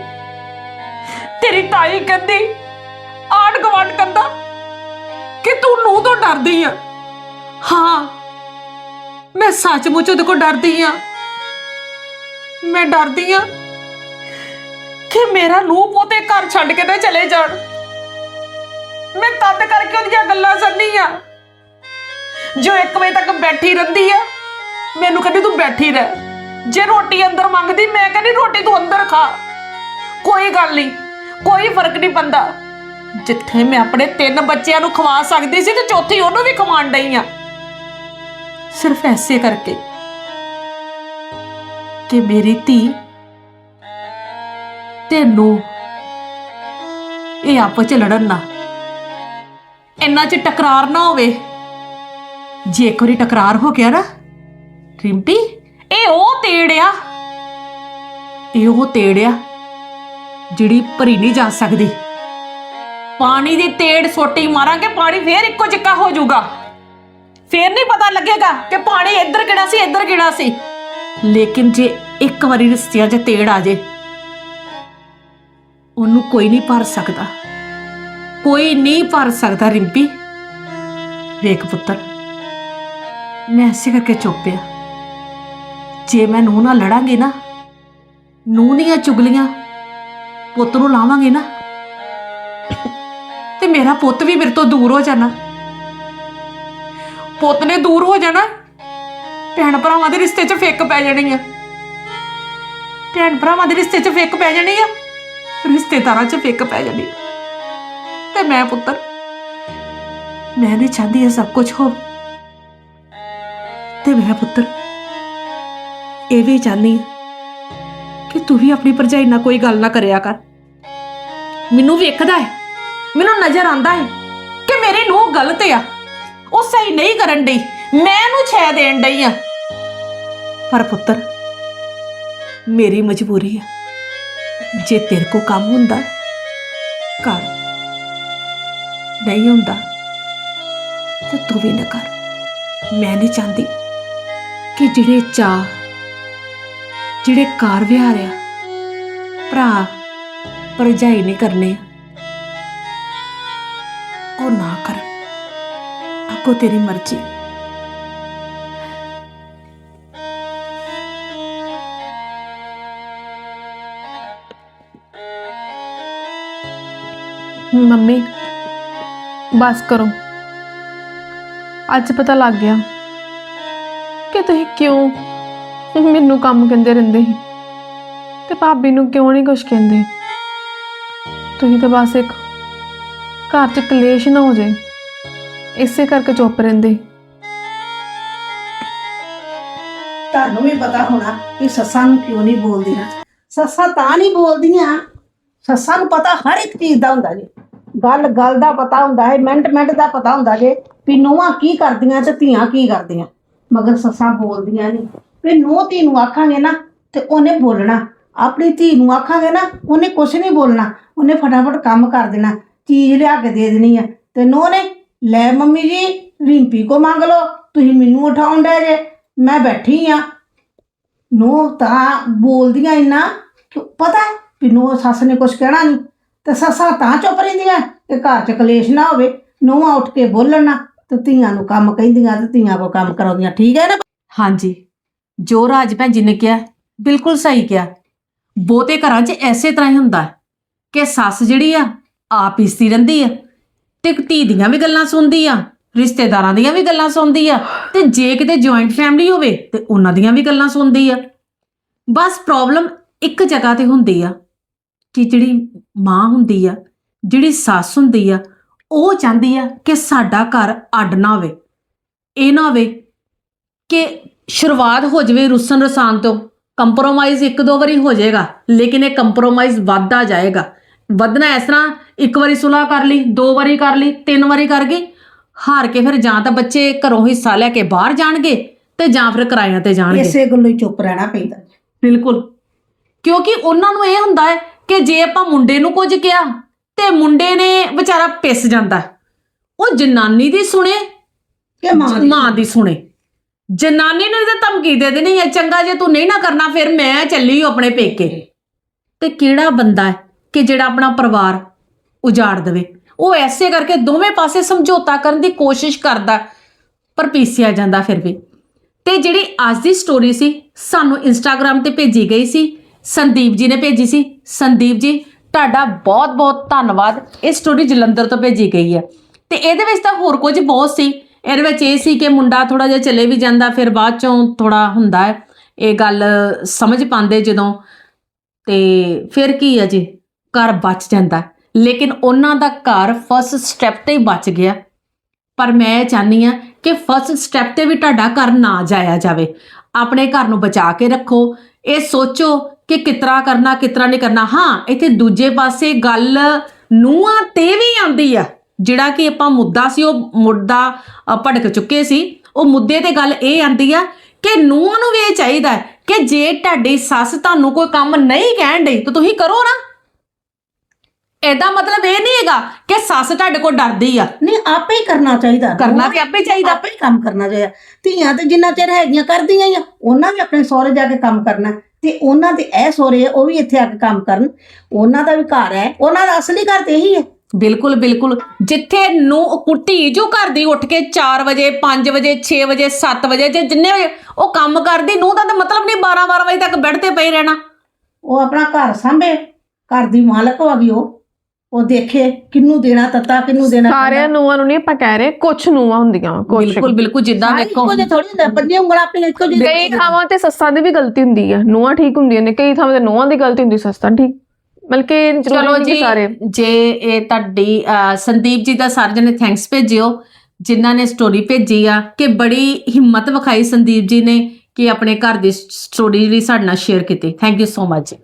S1: ਤੇਰੀ ਤਾਈ ਕਹਿੰਦੀ ਆੜ ਗਵਾੜ ਕੰਦਾ? ਕਿ ਤੂੰ ਨੂੰ ਤੋਂ ਡਰਦੀ ਆ? ਹਾਂ, ਮੈਂ ਸੱਚਮੁੱਚ ਉਹਦੇ ਕੋਲ ਡਰਦੀ ਆ। ਮੈਂ ਡਰਦੀ ਆ ਕਿ ਮੇਰਾ ਨੂੰਹ ਪੋਤੇ ਘਰ ਛੱਡ ਕੇ ਤੇ ਚਲੇ ਜਾਣ। ਮੈਂ ਤਦ ਕਰਕੇ ਉਹਦੀਆਂ ਗੱਲਾਂ ਸੁਣਨੀ ਆ। ਜੋ 1 ਵਜੇ ਤੱਕ ਬੈਠੀ ਰਹਿੰਦੀ ਆ, ਮੈਨੂੰ ਕਹਿੰਦੀ ਤੂੰ ਬੈਠੀ ਰਹਿ। ਜੇ ਰੋਟੀ ਅੰਦਰ ਮੰਗਦੀ, ਮੈਂ ਕਹਿੰਦੀ ਰੋਟੀ ਤੂੰ ਅੰਦਰ ਖਾ। ਕੋਈ ਗੱਲ ਨਹੀਂ, ਕੋਈ ਫ਼ਰਕ ਨਹੀਂ ਪੈਂਦਾ। ਜਿੱਥੇ ਮੈਂ ਆਪਣੇ ਤਿੰਨ ਬੱਚਿਆਂ ਨੂੰ ਖਵਾ ਸਕਦੀ ਸੀ, ਤੇ ਚੌਥੀ ਉਹਨੂੰ ਵੀ ਖਵਾਉਣ ਡਈ ਆ। ਸਿਰਫ ਐਸੇ ਕਰਕੇ ਕਿ ਮੇਰੀ ਧੀ ਤੈਨੂੰ ਇਹ ਆਪਸ ਚ ਲੜਨ ਨਾ ਇੰਨਾ ਚ ਟਕਰਾਰ ਨਾ ਹੋਵੇ। ਜੇ ਇੱਕ ਵਾਰੀ ਟਕਰਾਰ ਹੋ ਗਿਆ ਨਾ ਰਿੰਪੀ ਇਹ ਉਹ ਤੇੜਿਆ ਇਹ ਉਹ ਤੇੜਿਆ ਜਿਹੜੀ ਭਰੀ ਨਹੀਂ ਜਾ ਸਕਦੀ। ਪਾਣੀ ਦੀ ਤੇੜ ਸੋਟੀ ਮਾਰਾਂਗੇ, ਪਾਣੀ ਫੇਰ ਇੱਕੋ ਜਿੱਕਾ ਹੋ ਜਾਊਗਾ। ਫੇਰ ਨਹੀਂ ਪਤਾ ਲੱਗੇਗਾ ਕਿ ਪਾਣੀ ਇੱਧਰ ਕਿਹੜਾ ਸੀ, ਇੱਧਰ ਕਿਹੜਾ ਸੀ। ਲੇਕਿਨ ਜੇ ਇੱਕ ਵਾਰੀ ਰਿਸ਼ਤਿਆਂ 'ਚ ਤੇੜ ਆ ਜੇ, ਉਹਨੂੰ ਕੋਈ ਨਹੀਂ ਭਰ ਸਕਦਾ। ਕੋਈ ਨਹੀਂ ਭਰ ਸਕਦਾ ਰਿੰਪੀ। ਵੇਖ ਪੁੱਤਰ, ਮੈਂ ਐਸੇ ਕਰਕੇ ਚੁੱਪ ਆ। ਜੇ ਮੈਂ ਨੂੰਹ ਨਾਲ ਲੜਾਂਗੀ ਨਾ, ਨੂੰਹ ਦੀਆਂ ਚੁਗਲੀਆਂ ਪੁੱਤ ਨੂੰ ਲਾਵਾਂਗੇ ਨਾ, ਤੇ ਮੇਰਾ ਪੁੱਤ ਵੀ ਮੇਰੇ ਤੋਂ ਦੂਰ ਹੋ ਜਾਣਾ। ਪੁੱਤ ਨੇ ਦੂਰ ਹੋ ਜਾਣਾ, ਭੈਣ ਭਰਾਵਾਂ ਦੇ ਰਿਸ਼ਤੇ 'ਚ ਫਿੱਕ ਪੈ ਜਾਣੀ ਆ। ਭੈਣ ਭਰਾਵਾਂ ਦੇ ਰਿਸ਼ਤੇ 'ਚ ਫਿੱਕ ਪੈ ਜਾਣੀ ਆ, ਰਿਸ਼ਤੇਦਾਰਾਂ 'ਚ ਫਿੱਕ ਪੈ ਜਾਣੀ ਆ। ਤੇ ਮੈਂ ਪੁੱਤਰ। ਮੈਂ ਨਹੀਂ ਚਾਹਦੀ ਇਹ ਸਭ ਕੁਝ ਹੋ ਤੇ ਮੈਂ ਪੁੱਤਰ, ਇਹ ਵੀ ਚਾਹਨੀ ਕਿ ਤੂੰ ਵੀ ਆਪਣੀ ਭਰਜਾਈ ਨਾਲ ਕੋਈ ਗੱਲ ਨਾ ਕਰਿਆ ਕਰ। ਮੈਨੂੰ ਵੇਖਦਾ ਹੈ, ਮੈਨੂੰ ਨਜ਼ਰ ਆਂਦਾ ਹੈ ਕਿ ਮੇਰੀ ਨੂੰਹ ਗਲਤ ਆ। ਉਹ ਸਹੀ ਨਹੀਂ ਕਰਨ ਡਈ, ਮੈਂ ਇਹਨੂੰ ਛੇ ਦੇਣ ਡਈ ਆ ਪਰ ਪੁੱਤਰ, ਮੇਰੀ ਮਜਬੂਰੀ ਆ ਜੇ ਤੇਰੇ ਕੋ ਕੰਮ ਹੁੰਦਾ ਕਰ ਨਹੀਂ ਹੁੰਦਾ। ਤੇ ਤੂੰ ਵੀ ਨਾ ਕਰ। ਮੈਂ ਨਹੀਂ ਚਾਹੁੰਦੀ ਕਿ ਜਿਹੜੇ ਚਾ ਜਿਹੜੇ ਕਾਰ ਵਿਹਾਰ ਆ, ਭਰਾ ਭਰਜਾਈ ਨੇ ਕਰਨੇ ਉਹ ਨਾ ਕਰ ਅੱਗੋਂ ਤੇਰੀ ਮਰਜ਼ੀ।
S4: ਮੰਮੀ ਬਸ ਕਰੋ ਅੱਜ ਪਤਾ ਲੱਗ ਗਿਆ ਕਿ ਤੁਸੀਂ ਕਿਉਂ ਮੈਨੂੰ ਕੰਮ ਕਹਿੰਦੇ ਰਹਿੰਦੇ ਸੀ ਤੇ ਭਾਬੀ ਨੂੰ ਕਿਉਂ ਨਹੀਂ ਕੁਝ ਕਹਿੰਦੇ ਤੁਸੀਂ ਤਾਂ ਬਸ ਇੱਕ ਘਰ 'ਚ ਕਲੇਸ਼ ਨਾ ਹੋ ਜਾਏ ਇਸੇ ਕਰਕੇ ਚੁੱਪ ਰਹਿੰਦੇ
S5: ਤੁਹਾਨੂੰ ਵੀ ਪਤਾ ਹੋਣਾ ਕਿ ਸੱਸਾਂ ਨੂੰ ਕਿਉਂ ਨਹੀਂ ਬੋਲਦੀਆਂ ਸੱਸਾਂ ਤਾਂ ਨਹੀਂ ਬੋਲਦੀਆਂ ਸੱਸਾਂ ਨੂੰ ਪਤਾ ਹਰ ਇੱਕ ਚੀਜ਼ ਦਾ ਹੁੰਦਾ ਜੀ ਗੱਲ ਗੱਲ ਦਾ ਪਤਾ ਹੁੰਦਾ ਹੈ, ਮਿੰਟ ਮਿੰਟ ਦਾ ਪਤਾ ਹੁੰਦਾ ਜੇ ਵੀ ਨੂੰਹਾਂ ਕੀ ਕਰਦੀਆਂ ਤੇ ਧੀਆਂ ਕੀ ਕਰਦੀਆਂ। ਮਗਰ ਸੱਸਾਂ ਬੋਲਦੀਆਂ ਨਹੀਂ ਵੀ ਨੂੰਹ ਧੀ ਨੂੰ ਆਖਾਂਗੇ ਨਾ ਤੇ ਉਹਨੇ ਬੋਲਣਾ। ਆਪਣੀ ਧੀ ਨੂੰ ਆਖਾਂਗੇ ਨਾ, ਉਹਨੇ ਕੁਝ ਨਹੀਂ ਬੋਲਣਾ। ਉਹਨੇ ਫਟਾਫਟ ਕੰਮ ਕਰ ਦੇਣਾ। ਚੀਜ਼ ਲਿਆ ਕੇ ਦੇ ਦੇਣੀ ਆ। ਤੇ ਨੂੰਹ ਨੇ, ਲੈ ਮੰਮੀ ਜੀ, ਰਿੰਪੀ ਕੋ ਮੰਗ ਲਓ, ਤੁਸੀਂ ਮੈਨੂੰ ਉਠਾਉਣ ਦੇ ਜੇ, ਮੈਂ ਬੈਠੀ ਆ। ਨੂੰ ਤਾਂ ਬੋਲਦੀਆਂ ਇੰਨਾ ਪਤਾ ਵੀ ਨੂੰ ਸੱਸ ਨੇ ਕੁਝ ਕਹਿਣਾ ਨਹੀਂ ਤੇ ਸੱਸਾਂ ਤਾਂ ਚੁੱਪ ਰਹਿੰਦੀਆਂ ਕਿ ਘਰ 'ਚ ਕਲੇਸ਼ ਨਾ ਹੋਵੇ, ਨੂੰਹਾਂ ਉੱਠ ਕੇ ਬੋਲਣ ਨਾ ਤੇ ਧੀਆਂ ਨੂੰ ਕੰਮ ਕਹਿੰਦੀਆਂ ਤੇ ਧੀਆਂ ਕੋ ਕੰਮ ਕਰਾਉਂਦੀਆਂ। ਠੀਕ ਹੈ ਨਾ?
S1: ਹਾਂਜੀ। ਜੋ ਰਾਜ ਭੈਣ ਜੀ ਨੇ ਕਿਹਾ, ਬਿਲਕੁਲ ਸਹੀ ਕਿਹਾ। ਬਹੁਤੇ ਘਰਾਂ 'ਚ ਐਸੇ ਤਰ੍ਹਾਂ ਹੀ ਹੁੰਦਾ ਹੈ ਕਿ ਸੱਸ ਜਿਹੜੀ ਆ, ਆਪ ਇਸਤੀ ਰਹਿੰਦੀ ਆ ਤੇ ਧੀ ਦੀਆਂ ਵੀ ਗੱਲਾਂ ਸੁਣਦੀ ਆ, ਰਿਸ਼ਤੇਦਾਰਾਂ ਦੀਆਂ ਵੀ ਗੱਲਾਂ ਸੁਣਦੀ ਆ ਤੇ ਜੇ ਕਿਤੇ ਜੁਆਇੰਟ ਫੈਮਿਲੀ ਹੋਵੇ ਤੇ ਉਹਨਾਂ ਦੀਆਂ ਵੀ ਗੱਲਾਂ ਸੁਣਦੀ ਆ। ਬਸ ਪ੍ਰੋਬਲਮ ਇੱਕ ਜਗ੍ਹਾ ਤੇ ਹੁੰਦੀ ਆ। ਕਿ ਜਿਹੜੀ ਮਾਂ ਹੁੰਦੀ ਆ ਜਿਹੜੀ ਸੱਸ ਹੁੰਦੀ ਆ ਉਹ ਚਾਹੁੰਦੀ ਆ ਕਿ ਸਾਡਾ ਘਰ ਅੱਡ ਨਾ ਹੋਵੇ। ਇਹ ਨਾ ਹੋਵੇ ਕਿ ਸ਼ੁਰੂਆਤ ਹੋ ਜਾਵੇ ਰੁੱਸਣ ਰਸਾਨ ਤੋਂ ਕੰਪਰੋਮਾਈਜ਼ ਇੱਕ ਦੋ ਵਾਰੀ ਹੋ ਜਾਏਗਾ ਲੇਕਿਨ ਇਹ ਕੰਪਰੋਮਾਈਜ਼ ਵੱਧਦਾ ਜਾਏਗਾ। ਵਧਣਾ ਇਸ ਤਰ੍ਹਾਂ ਇੱਕ ਵਾਰੀ ਸੁਲਾਹ ਕਰ ਲਈ ਦੋ ਵਾਰੀ ਕਰ ਲਈ ਤਿੰਨ ਵਾਰੀ ਕਰ ਗਈ ਹਾਰ ਕੇ ਫਿਰ ਜਾਂ ਤਾਂ ਬੱਚੇ ਘਰੋਂ ਹਿੱਸਾ ਲੈ ਕੇ ਬਾਹਰ ਜਾਣਗੇ ਤੇ ਜਾਂ ਫਿਰ ਕਿਰਾਇਆਂ ਤੇ ਜਾਣਗੇ।
S5: ਇਸੇ ਗੱਲੋਂ ਹੀ ਚੁੱਪ ਰਹਿਣਾ ਪੈਂਦਾ।
S1: ਬਿਲਕੁਲ। ਕਿਉਂਕਿ ਉਹਨਾਂ ਨੂੰ ਇਹ ਹੁੰਦਾ ਹੈ ਕਿ ਜੇ ਆਪਾਂ ਮੁੰਡੇ ਨੂੰ ਕੁਝ ਕਿਹਾ ਤੇ ਮੁੰਡੇ ਨੇ ਵਿਚਾਰਾ ਪਿਸ ਜਾਂਦਾ। ਉਹ ਜਨਾਨੀ ਦੀ ਸੁਣੇ
S5: ਕਿ ਮਾਂ ਦੀ
S1: ਮਾਂ ਦੀ ਸੁਣੇ। ਜਨਾਨੀ ਨੇ ਤਾਂ ਧਮਕੀ ਦੇ ਦੇਣੀ ਹੈ ਚੰਗਾ ਜੇ ਤੂੰ ਨਹੀਂ ਨਾ ਕਰਨਾ ਫਿਰ ਮੈਂ ਚੱਲੀ ਆਪਣੇ ਪੇਕੇ। ਤੇ ਕਿਹੜਾ ਬੰਦਾ ਹੈ ਕਿ ਜਿਹੜਾ ਆਪਣਾ ਪਰਿਵਾਰ ਉਜਾੜ ਦੇਵੇ? ਉਹ ਐਸੇ ਕਰਕੇ ਦੋਵੇਂ ਪਾਸੇ ਸਮਝੌਤਾ ਕਰਨ ਦੀ ਕੋਸ਼ਿਸ਼ ਕਰਦਾ ਪਰ ਪੀਸਿਆ ਜਾਂਦਾ ਫਿਰ ਵੀ। ਤੇ ਜਿਹੜੀ ਅੱਜ ਦੀ ਸਟੋਰੀ ਸੀ ਸਾਨੂੰ ਇੰਸਟਾਗ੍ਰam ਤੇ ਭੇਜੀ ਗਈ ਸੀ ਸੰਦੀਪ ਜੀ ਨੇ ਭੇਜੀ ਸੀ। ਸੰਦੀਪ ਜੀ, ਤੁਹਾਡਾ ਬਹੁਤ ਬਹੁਤ ਧੰਨਵਾਦ। ਇਹ ਸਟੋਰੀ ਜਲੰਧਰ ਤੋਂ ਭੇਜੀ ਗਈ ਹੈ। ਤੇ ਇਹਦੇ ਵਿੱਚ ਤਾਂ ਹੋਰ ਕੁਝ ਬਹੁਤ ਸੀ। ਇਹਦੇ ਵਿੱਚ ਇਹ ਸੀ ਕਿ ਮੁੰਡਾ ਥੋੜਾ ਜਿਹਾ ਚਲੇ ਵੀ ਜਾਂਦਾ, ਫਿਰ ਬਾਅਦ ਚੋਂ ਥੋੜਾ ਹੁੰਦਾ ਹੈ। ਇਹ ਗੱਲ ਸਮਝ ਪਾਉਂਦੇ ਜਦੋਂ। ਤੇ ਫਿਰ ਕੀ ਹੈ ਜੀ? ਘਰ ਬਚ ਜਾਂਦਾ। ਲੇਕਿਨ ਉਹਨਾਂ ਦਾ ਘਰ ਫਸਟ ਸਟੈਪ ਤੇ ਹੀ ਬਚ ਗਿਆ। ਪਰ ਮੈਂ ਚਾਹਨੀ ਆ ਕਿ ਫਸਟ ਸਟੈਪ ਤੇ ਵੀ ਤੁਹਾਡਾ ਘਰ ਨਾ ਜਾਇਆ ਜਾਵੇ। ਆਪਣੇ ਘਰ ਨੂੰ ਬਚਾ ਕੇ ਰੱਖੋ। ਇਹ ਸੋਚੋ ਕਿ ਕਿਤਰਾ ਕਰਨਾ ਕਿਤਰਾ ਨਹੀਂ ਕਰਨਾ। ਹਾਂ ਇੱਥੇ ਦੂਜੇ ਪਾਸੇ ਗੱਲ ਨੂੰਹਾਂ ਤੇ ਵੀ ਆਉਂਦੀ ਆ। ਜਿਹੜਾ ਕਿ ਆਪਾਂ ਮੁੱਦਾ ਸੀ ਉਹ ਮੁੱਦਾ ਭੜਕ ਚੁੱਕੇ ਸੀ। ਉਹ ਮੁੱਦੇ ਤੇ ਗੱਲ ਇਹ ਆਂਦੀ ਆ ਕਿ ਨੂੰਹਾਂ ਨੂੰ ਵੀ ਇਹ ਚਾਹੀਦਾ ਹੈ ਕਿ ਜੇ ਤੁਹਾਡੀ ਸੱਸ ਤੁਹਾਨੂੰ ਕੋਈ ਕੰਮ ਨਹੀਂ ਕਹਿਣ ਡਈ ਤਾਂ ਤੁਸੀਂ ਕਰੋ ਨਾ। ਇਹਦਾ ਮਤਲਬ ਇਹ ਨਹੀਂ ਹੈਗਾ ਕਿ ਸੱਸ ਤੁਹਾਡੇ ਕੋਲ ਡਰਦੀ ਆ।
S5: ਨਹੀਂ ਆਪੇ ਹੀ ਕਰਨਾ ਚਾਹੀਦਾ।
S1: ਕਰਨਾ ਤੇ ਆਪੇ ਚਾਹੀਦਾ।
S5: ਆਪੇ ਹੀ ਕੰਮ ਕਰਨਾ ਚਾਹੀਦਾ। ਧੀਆਂ ਤੇ ਜਿੰਨਾ ਚਿਰ ਹੈਗੀਆਂ ਕਰਦੀਆਂ ਆ। ਉਹਨਾਂ ਵੀ ਆਪਣੇ ਸਹੁਰੇ ਜਾ ਕੇ ਕੰਮ ਕਰਨਾ। ਤੇ ਉਹਨਾਂ ਦੇ ਇਹ ਸਹੁਰੇ ਆ ਉਹ ਵੀ ਇੱਥੇ ਆ ਕੇ ਕੰਮ ਕਰਨ। ਉਹਨਾਂ ਦਾ ਵੀ ਘਰ ਹੈ। ਉਹਨਾਂ ਦਾ ਅਸਲੀ ਘਰ ਤੇ ਇਹੀ ਹੈ।
S1: ਬਿਲਕੁਲ ਬਿਲਕੁਲ। ਜਿੱਥੇ ਨੂੰ ਕੁੱਟੀ ਜੋ ਘਰ ਦੀ ਉੱਠ ਕੇ 4 ਵਜੇ 5 ਵਜੇ 6 ਵਜੇ 7 ਵਜੇ ਜੇ ਜਿੰਨੇ ਵਜੇ ਉਹ ਕੰਮ ਕਰਦੀ ਨੂੰ ਦਾ ਤਾਂ ਮਤਲਬ ਨਹੀਂ 12 12 ਵਜੇ ਤੱਕ ਬੈੱਡ ਤੇ ਪਈ ਰਹਿਣਾ।
S5: ਉਹ ਆਪਣਾ ਘਰ ਸੰਭੇ। ਘਰ ਦੀ ਮਾਲਕ ਹੋ ਗਈ ਉਹ। ਉਹ ਦੇਖੇ ਕਿੰਨੂੰ ਦੇਣਾ ਤੱਤਾ ਕਿੰਨੂੰ ਦੇਣਾ
S4: ਸਾਰਿਆਂ ਨੂੰਹਾਂ ਨੂੰ ਨਹੀਂ ਆਪਾਂ ਕਹਿ ਰਹੇ ਕੁਝ ਨੂੰਹਾਂ ਹੁੰਦੀਆਂ ਕੁਝ
S1: ਬਿਲਕੁਲ ਬਿਲਕੁਲ ਜਿੱਦਾਂ ਵੇਖੋ
S5: ਇੱਕੋ ਜਿਹੇ ਥੋੜੀ ਹੁੰਦਾ ਪੰਜੇ ਉਂਗਲਾਂ ਆਪਣੇ ਇੱਕੋ ਜਿਹੇ
S4: ਕਈ ਥਾਵਾਂ ਤੇ ਸੱਸਾਂ ਦੀ ਵੀ ਗਲਤੀ ਹੁੰਦੀ ਹੈ ਨੂੰਹਾਂ ਠੀਕ ਹੁੰਦੀਆਂ ਨੇ ਕਈ ਥਾਵਾਂ ਤੇ ਨੂੰਹਾਂ ਦੀ ਗਲਤੀ ਹੁੰਦੀ ਸੱਸਾਂ ਠੀਕ। ਮਤਲਬ ਕਿ ਜ਼ਰੂਰੀ
S1: ਚਲੋ
S4: ਨਹੀਂ ਕਿ
S1: ਜੀ
S4: ਸਾਰੇ।
S1: ਜੇ ਇਹ ਤੁਹਾਡੀ ਅਹ, ਸੰਦੀਪ ਜੀ ਦਾ ਸਾਰੇ ਜਣੇ ਥੈਂਕਸ ਭੇਜਿਓ ਜਿਨ੍ਹਾਂ ਨੇ ਸਟੋਰੀ ਭੇਜੀ ਆ ਕਿ ਬੜੀ ਹਿੰਮਤ ਵਿਖਾਈ ਸੰਦੀਪ ਜੀ ਨੇ ਕਿ ਆਪਣੇ ਘਰ ਦੀ ਸਟੋਰੀ ਵੀ ਸਾਡੇ ਨਾਲ ਸ਼ੇਅਰ ਕੀਤੀ। Thank you so much